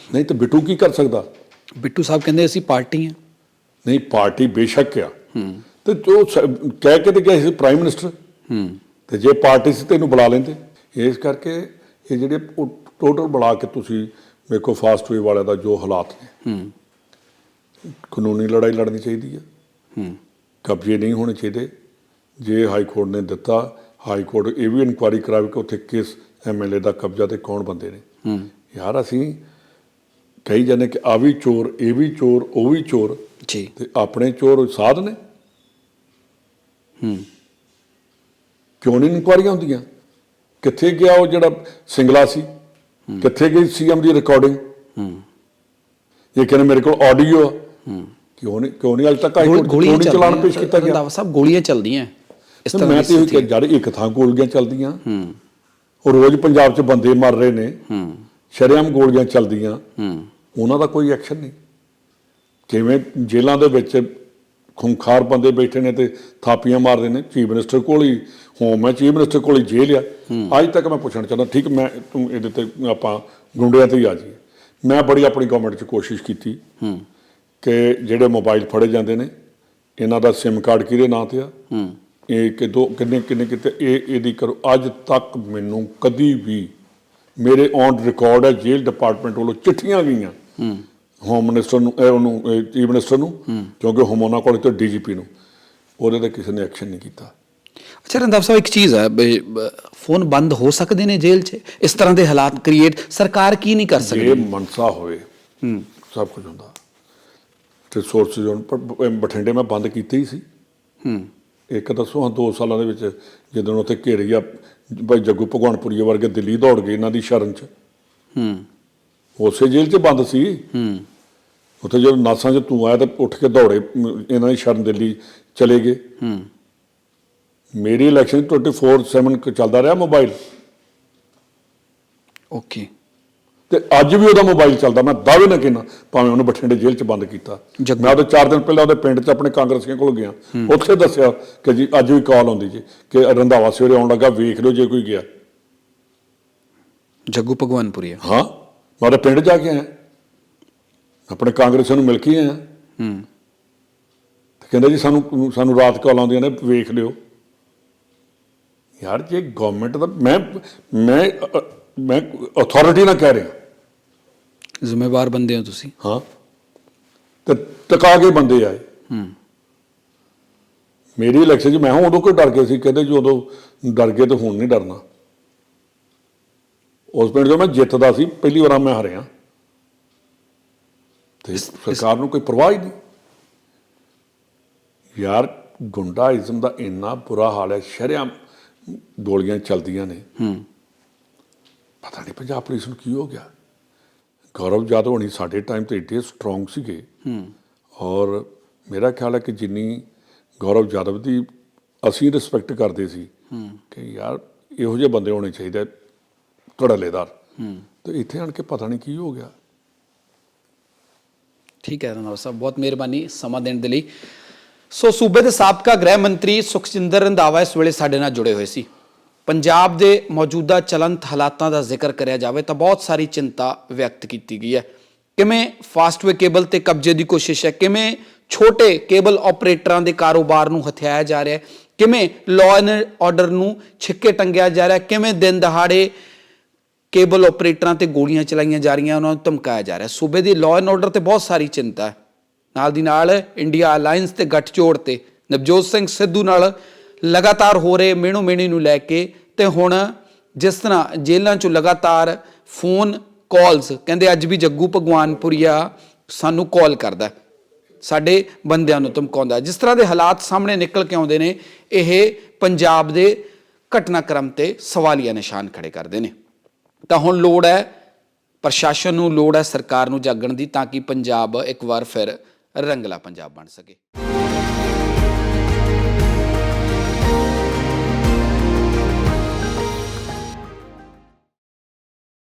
ਨਹੀਂ ਤੇ ਬਿੱਟੂ ਕੀ ਕਰ ਸਕਦਾ? ਬਿੱਟੂ ਸਾਹਿਬ ਕਹਿੰਦੇ ਅਸੀਂ ਪਾਰਟੀ ਹਾਂ ਨਹੀਂ ਪਾਰਟੀ ਬੇਸ਼ੱਕ ਆ। ਤੇ ਜੋ ਕਹਿ ਕੇ ਤੇ ਗਿਆ ਸੀ ਪ੍ਰਾਈਮ ਮਿਨਿਸਟਰ ਹੂੰ। ਤੇ ਜੇ ਪਾਰਟੀ ਸੀ ਤੈਨੂੰ ਬੁਲਾ ਲੈਂਦੇ। ਇਸ ਕਰਕੇ ਇਹ ਜਿਹੜੇ ਟੋਟਲ ਬੁਲਾ ਕੇ ਤੁਸੀਂ ਵੇਖੋ ਫਾਸਟ ਵੇ ਵਾਲਿਆਂ ਦਾ ਜੋ ਹਾਲਾਤ ਨੇ। ਹੂੰ। ਕਾਨੂੰਨੀ ਲੜਾਈ ਲੜਨੀ ਚਾਹੀਦੀ ਹੈ ਹੂੰ। ਕਬਜ਼ੇ ਨਹੀਂ ਹੋਣੇ ਚਾਹੀਦੇ। ਜੇ ਹਾਈ ਕੋਰਟ ਨੇ ਦਿੱਤਾ ਹਾਈ ਕੋਰਟ ਇਹ ਵੀ ਇਨਕੁਆਇਰੀ ਕਰਾਵੇ ਕਿ ਉੱਥੇ ਕਿਸ ਐਮਐਲਏ ਦਾ ਕਬਜ਼ਾ ਤੇ ਕੌਣ ਬੰਦੇ ਨੇ। ਹੂੰ। ਯਾਰ ਅਸੀਂ ਕਹੀ ਜਾਂਦੇ ਕਿ ਆ ਵੀ ਚੋਰ ਇਹ ਵੀ ਚੋਰ ਉਹ ਵੀ ਚੋਰ ਜੀ। ਤੇ ਆਪਣੇ ਚੋਰ ਸਾਧ ਨੇ। ਹੂੰ। ਕਿਉਂ ਨਹੀਂ ਇਨਕੁਆਇਰੀਆਂ ਹੁੰਦੀਆਂ? ਕਿੱਥੇ ਗਿਆ ਉਹ ਜਿਹੜਾ ਸਿੰਗਲਾ ਸੀ? ਕਿੱਥੇ ਗਈ ਸੀਐਮ ਦੀ ਰਿਕਾਰਡਿੰਗ ਹੂੰ ਇਹ ਕਹਿੰਦੇ ਮੇਰੇ ਕੋਲ ਆਡੀਓ ਆ। ਕਿਉਂ ਨਹੀਂ ਕਿਉਂ ਨਹੀਂ? ਅਜੇ ਤੱਕ ਹਾਈ ਗੋਲ- ਚਲਾਨ ਪੇਸ਼ ਕੀਤਾ ਗਿਆ? ਸਾਹਿਬ ਗੋਲੀਆਂ ਚੱਲਦੀਆਂ। ਇਸ ਤਰ੍ਹਾਂ ਮੈਂ ਤੇ ਇਹ ਕਿ ਯਾਰ ਇੱਕ ਥਾਂ ਗੋਲੀਆਂ ਚੱਲਦੀਆਂ। ਹੂੰ। ਉਹ ਰੋਜ਼ ਪੰਜਾਬ 'ਚ ਬੰਦੇ ਮਰ ਰਹੇ ਨੇ। ਹੂੰ। ਸ਼ਰੇਆਮ ਗੋਲੀਆਂ ਚੱਲਦੀਆਂ। ਹੂੰ। ਉਹਨਾਂ ਦਾ ਕੋਈ ਐਕਸ਼ਨ ਨਹੀਂ। ਕਿਵੇਂ ਜੇਲ੍ਹਾਂ ਦੇ ਵਿੱਚ ਖੁੰਖਾਰ ਬੰਦੇ ਬੈਠੇ ਨੇ ਤੇ ਥਾਪੀਆਂ ਮਾਰਦੇ ਨੇ ਚੀਫ ਮਿਨਿਸਟਰ ਕੋਲ ਹੀ ਹੋਮ ਹੈ ਚੀਫ ਮਿਨਿਸਟਰ ਕੋਲ ਹੀ ਜੇਲ੍ਹ ਆ। ਅੱਜ ਤੱਕ ਮੈਂ ਪੁੱਛਣਾ ਚਾਹੁੰਦਾ ਠੀਕ ਮੈਂ ਤੂੰ ਇਹਦੇ ਤੇ ਆਪਾਂ ਗੁੰਡਿਆਂ ਤੇ ਹੀ ਆ ਜਾਈਏ। ਮੈਂ ਬੜੀ ਆਪਣੀ ਗਵਰਨਮੈਂਟ 'ਚ ਕੋਸ਼ਿਸ਼ ਕੀਤੀ ਕਿ ਜਿਹੜੇ ਮੋਬਾਈਲ ਫੜੇ ਜਾਂਦੇ ਨੇ ਇਹਨਾਂ ਦਾ SIM ਕਾਰਡ ਕਿਹਦੇ ਨਾਂ ਤੇ ਆ? ਇਹ ਕਿਦੋਂ ਕਿੰਨੇ ਕਿੰਨੇ ਕਿਤੇ ਇਹ ਇਹਦੀ ਕਰੋ। ਅੱਜ ਤੱਕ ਮੈਨੂੰ ਕਦੀ ਵੀ ਮੇਰੇ ਔਨ ਰਿਕਾਰਡ ਹੈ ਜੇਲ੍ਹ ਡਿਪਾਰਟਮੈਂਟ ਵੱਲੋਂ ਚਿੱਠੀਆਂ ਗਈਆਂ। ਹੋਮ ਮਿਨਿਸਟਰ ਨੂੰ ਇਹ ਉਹਨੂੰ ਚੀਫ ਮਿਨਿਸਟਰ ਨੂੰ ਕਿਉਂਕਿ ਹੋਮ ਉਹਨਾਂ ਕੋਲ ਤੇ ਡੀਜੀਪੀ ਨੂੰ। ਉਹਦੇ ਤੇ ਕਿਸੇ ਨੇ ਐਕਸ਼ਨ ਨਹੀਂ ਕੀਤਾ। ਅੱਛਾ ਰੰਧਾਵਾ ਸਾਹਿਬ ਇੱਕ ਚੀਜ਼ ਹੈ ਫੋਨ ਬੰਦ ਹੋ ਸਕਦੇ ਨੇ ਜੇਲ੍ਹ 'ਚ? ਇਸ ਤਰ੍ਹਾਂ ਦੇ ਹਾਲਾਤ ਕ੍ਰੀਏਟ ਸਰਕਾਰ ਕੀ ਨਹੀਂ ਕਰ ਜੇ ਸਕਦੀ ਮਨਸਾ ਹੋਵੇ ਹੂੰ। ਸਭ ਕੁਝ ਹੁੰਦਾ। ਤੇ ਸੋਰਸਿਸ ਹੁਣ ਪਰ ਬਠਿੰਡੇ ਮੈਂ ਬੰਦ ਕੀਤੇ ਹੀ ਸੀ। ਹੂੰ। ਇੱਕ ਦੱਸੋ ਹਾਂ 2 ਸਾਲਾਂ ਦੇ ਵਿੱਚ ਜਦੋਂ ਉੱਥੇ ਘੇਰੀ ਆ ਭਾਈ ਜੱਗੂ ਭਗਵਾਨਪੁਰੀ ਵਰਗੇ ਦਿੱਲੀ ਦੌੜ ਗਏ ਇਹਨਾਂ ਦੀ ਸ਼ਰਨ 'ਚ। ਹੂੰ। ਉਸੇ ਜੇਲ੍ਹ 'ਚ ਬੰਦ ਸੀ। ਹੂੰ। ਉੱਥੇ ਜਦੋਂ ਨਾਸਾਂ 'ਚ ਤੂੰ ਆਇਆ ਤਾਂ ਉੱਠ ਕੇ ਦੌੜੇ ਇਹਨਾਂ ਦੀ ਸ਼ਰਨ ਦਿੱਲੀ ਚਲੇ ਗਏ। ਹੂੰ। ਮੇਰੀ ਇਲੈਕਸ਼ਨ 24/7 ਕ ਚੱਲਦਾ ਰਿਹਾ ਮੋਬਾਈਲ ਓਕੇ ਤੇ ਅੱਜ ਵੀ ਉਹਦਾ ਮੋਬਾਈਲ ਚੱਲਦਾ। ਮੈਂ ਦਾਅਵੇ ਨਾਲ ਕਹਿੰਦਾ ਭਾਵੇਂ ਉਹਨੂੰ ਬਠਿੰਡੇ ਜੇਲ੍ਹ 'ਚ ਬੰਦ ਕੀਤਾ। ਮੈਂ ਉਹਦੇ 4 ਦਿਨ ਪਹਿਲਾਂ ਉਹਦੇ ਪਿੰਡ 'ਚ ਆਪਣੇ ਕਾਂਗਰਸੀਆਂ ਕੋਲ ਗਿਆ। ਉੱਥੇ ਦੱਸਿਆ ਕਿ ਜੀ ਅੱਜ ਵੀ ਕਾਲ ਆਉਂਦੀ ਜੀ ਕਿ ਰੰਧਾਵਾ ਸਵੇਰੇ ਆਉਣ ਲੱਗਾ ਵੇਖ ਲਓ ਜੇ ਕੋਈ ਗਿਆ। ਜੱਗੂ ਭਗਵਾਨਪੁਰੀਆ ਹਾਂ ਮੈਂ ਉਹਦੇ ਪਿੰਡ ਜਾ ਕੇ ਆਇਆ। ਆਪਣੇ ਕਾਂਗਰਸੀਆਂ ਨੂੰ ਮਿਲ ਕੇ ਆਇਆ। ਹੂੰ। ਤੇ ਕਹਿੰਦਾ ਜੀ ਸਾਨੂੰ ਸਾਨੂੰ ਰਾਤ ਕਾਲ ਆਉਂਦੀਆਂ ਨੇ ਵੇਖ ਲਿਓ। ਯਾਰ ਜੇ ਗਵਰਨਮੈਂਟ ਦਾ ਮੈਂ ਮੈਂ ਮੈਂ ਅਥਾਰਟੀ ਨਾਲ ਕਹਿ ਰਿਹਾ। ਜ਼ਿੰਮੇਵਾਰ ਬੰਦੇ ਹੋ ਤੁਸੀਂ। ਹਾਂ। ਤੇ ਟਕਾ ਕੇ ਬੰਦੇ ਆਏ। ਹੂੰ। ਮੇਰੀ ਇਲੈਕਸ਼ਨ 'ਚ ਮੈਂ ਹਾਂ ਉਦੋਂ ਕੋਈ ਡਰ ਗਏ ਸੀ ਕਹਿੰਦੇ ਜੀ ਉਦੋਂ ਡਰ ਗਏ ਤੇ ਹੁਣ ਨਹੀਂ ਡਰਨਾ। ਉਸ ਪਿੰਡ 'ਚੋਂ ਮੈਂ ਜਿੱਤਦਾ ਸੀ ਪਹਿਲੀ ਵਾਰ ਮੈਂ ਹਾਰਿਆ। ਤੇ ਸਰਕਾਰ ਨੂੰ ਕੋਈ ਪਰਵਾਹ ਹੀ ਨਹੀਂ। ਯਾਰ ਗੁੰਡਾਇਜ਼ਮ ਦਾ ਇੰਨਾ ਬੁਰਾ ਹਾਲ ਹੈ ਸ਼ਰਿਆਮ ਗੋਲੀਆਂ ਚੱਲਦੀਆਂ ਨੇ। ਹੂੰ। ਪਤਾ ਨਹੀਂ ਪੰਜਾਬ ਪੁਲਿਸ ਨੂੰ ਕੀ ਹੋ ਗਿਆ। ਗੌਰਵ ਜਾਦਵ ਹੋਣੀ ਸਾਡੇ ਟਾਈਮ ਤੇ ਏਡੇ ਸਟਰੋਂਗ ਸੀਗੇ। ਹੂੰ। ਔਰ ਮੇਰਾ ਖਿਆਲ ਹੈ ਕਿ ਜਿੰਨੀ ਗੌਰਵ ਜਾਦਵ ਦੀ ਅਸੀਂ ਰਿਸਪੈਕਟ ਕਰਦੇ ਸੀ ਕਿ ਯਾਰ ਇਹੋ ਜਿਹੇ ਬੰਦੇ ਹੋਣੇ ਚਾਹੀਦੇ ਧੜੱਲੇਦਾਰ ਤੇ ਇੱਥੇ ਆਣ ਕੇ ਪਤਾ ਨਹੀਂ ਕੀ ਹੋ ਗਿਆ। ਠੀਕ ਹੈ ਰਣਾਵਤ ਸਾਹਿਬ ਬਹੁਤ ਮਿਹਰਬਾਨੀ ਸਮਾਂ ਦੇਣ ਦੇ ਲਈ। ਸੋ ਸੂਬੇ ਦੇ ਸਾਬਕਾ ਗ੍ਰਹਿ ਮੰਤਰੀ ਸੁਖਜਿੰਦਰ ਰੰਧਾਵਾ ਇਸ ਵੇਲੇ ਸਾਡੇ ਨਾਲ ਜੁੜੇ ਹੋਏ ਸੀ। ਪੰਜਾਬ ਦੇ ਮੌਜੂਦਾ ਚਲੰਤ ਹਾਲਾਤਾਂ ਦਾ ਜ਼ਿਕਰ ਕਰਿਆ ਜਾਵੇ ਤਾਂ ਬਹੁਤ ਸਾਰੀ ਚਿੰਤਾ ਵਿਅਕਤ ਕੀਤੀ ਗਈ ਹੈ। ਕਿਵੇਂ ਫਾਸਟਵੇ ਕੇਬਲ ਤੇ ਕਬਜ਼ੇ ਦੀ ਕੋਸ਼ਿਸ਼ ਹੈ? ਕਿਵੇਂ ਛੋਟੇ ਕੇਬਲ ਆਪਰੇਟਰਾਂ ਦੇ ਕਾਰੋਬਾਰ ਨੂੰ ਹਥਿਆਇਆ ਜਾ ਰਿਹਾ ਹੈ? ਕਿਵੇਂ ਲਾਅ ਐਂਡ ਆਰਡਰ ਨੂੰ ਛਿੱਕੇ ਟੰਗਿਆ ਜਾ ਰਿਹਾ ਹੈ? ਕਿਵੇਂ ਦਿਨ ਦਹਾੜੇ ਕੇਬਲ ਆਪਰੇਟਰਾਂ ਤੇ ਗੋਲੀਆਂ ਚਲਾਈਆਂ ਜਾ ਰਹੀਆਂ, ਉਹਨਾਂ ਨੂੰ ਧਮਕਾਇਆ ਜਾ ਰਿਹਾ ਸੂਬੇ ਦੀ ਲਾਅ ਐਂਡ ਆਰਡਰ ਤੇ ਬਹੁਤ ਸਾਰੀ ਚਿੰਤਾ ਹੈ। ਨਾਲ ਦੀ ਨਾਲ ਇੰਡੀਆ ਅਲਾਈਅੰਸ ਤੇ ਗੱਠਜੋੜ ਤੇ ਨਵਜੋਤ ਸਿੰਘ ਸਿੱਧੂ ਨਾਲ ਲਗਾਤਾਰ ਹੋ ਰਹੇ ਮਿਹਣੋ ਮੇਣੀ ਨੂੰ ਲੈ ਕੇ ਤੇ ਹੁਣ ਜਿਸ ਤਰ੍ਹਾਂ ਜੇਲ੍ਹਾਂ 'ਚੋਂ ਲਗਾਤਾਰ ਫੋਨ ਕਾਲਸ, ਕਹਿੰਦੇ ਅੱਜ ਵੀ ਜੱਗੂ ਭਗਵਾਨਪੁਰੀਆ ਸਾਨੂੰ ਕਾਲ ਕਰਦਾ ਸਾਡੇ ਬੰਦਿਆਂ ਨੂੰ ਧਮਕਾਉਂਦਾ ਜਿਸ ਤਰ੍ਹਾਂ ਦੇ ਹਾਲਾਤ ਸਾਹਮਣੇ ਨਿਕਲ ਕੇ ਆਉਂਦੇ ਨੇ, ਇਹ ਪੰਜਾਬ ਦੇ ਘਟਨਾਕ੍ਰਮ ਤੇ ਸਵਾਲੀਆ ਨਿਸ਼ਾਨ ਖੜੇ ਕਰਦੇ ਨੇ। ਤਾਂ ਹੁਣ ਲੋੜ ਹੈ, ਪ੍ਰਸ਼ਾਸਨ ਨੂੰ ਲੋੜ ਹੈ, ਸਰਕਾਰ ਨੂੰ ਜਾਗਣ ਦੀ ਤਾਂ ਕਿ ਪੰਜਾਬ ਇੱਕ ਵਾਰ ਫਿਰ ਰੰਗਲਾ ਪੰਜਾਬ ਬਣ ਸਕੇ।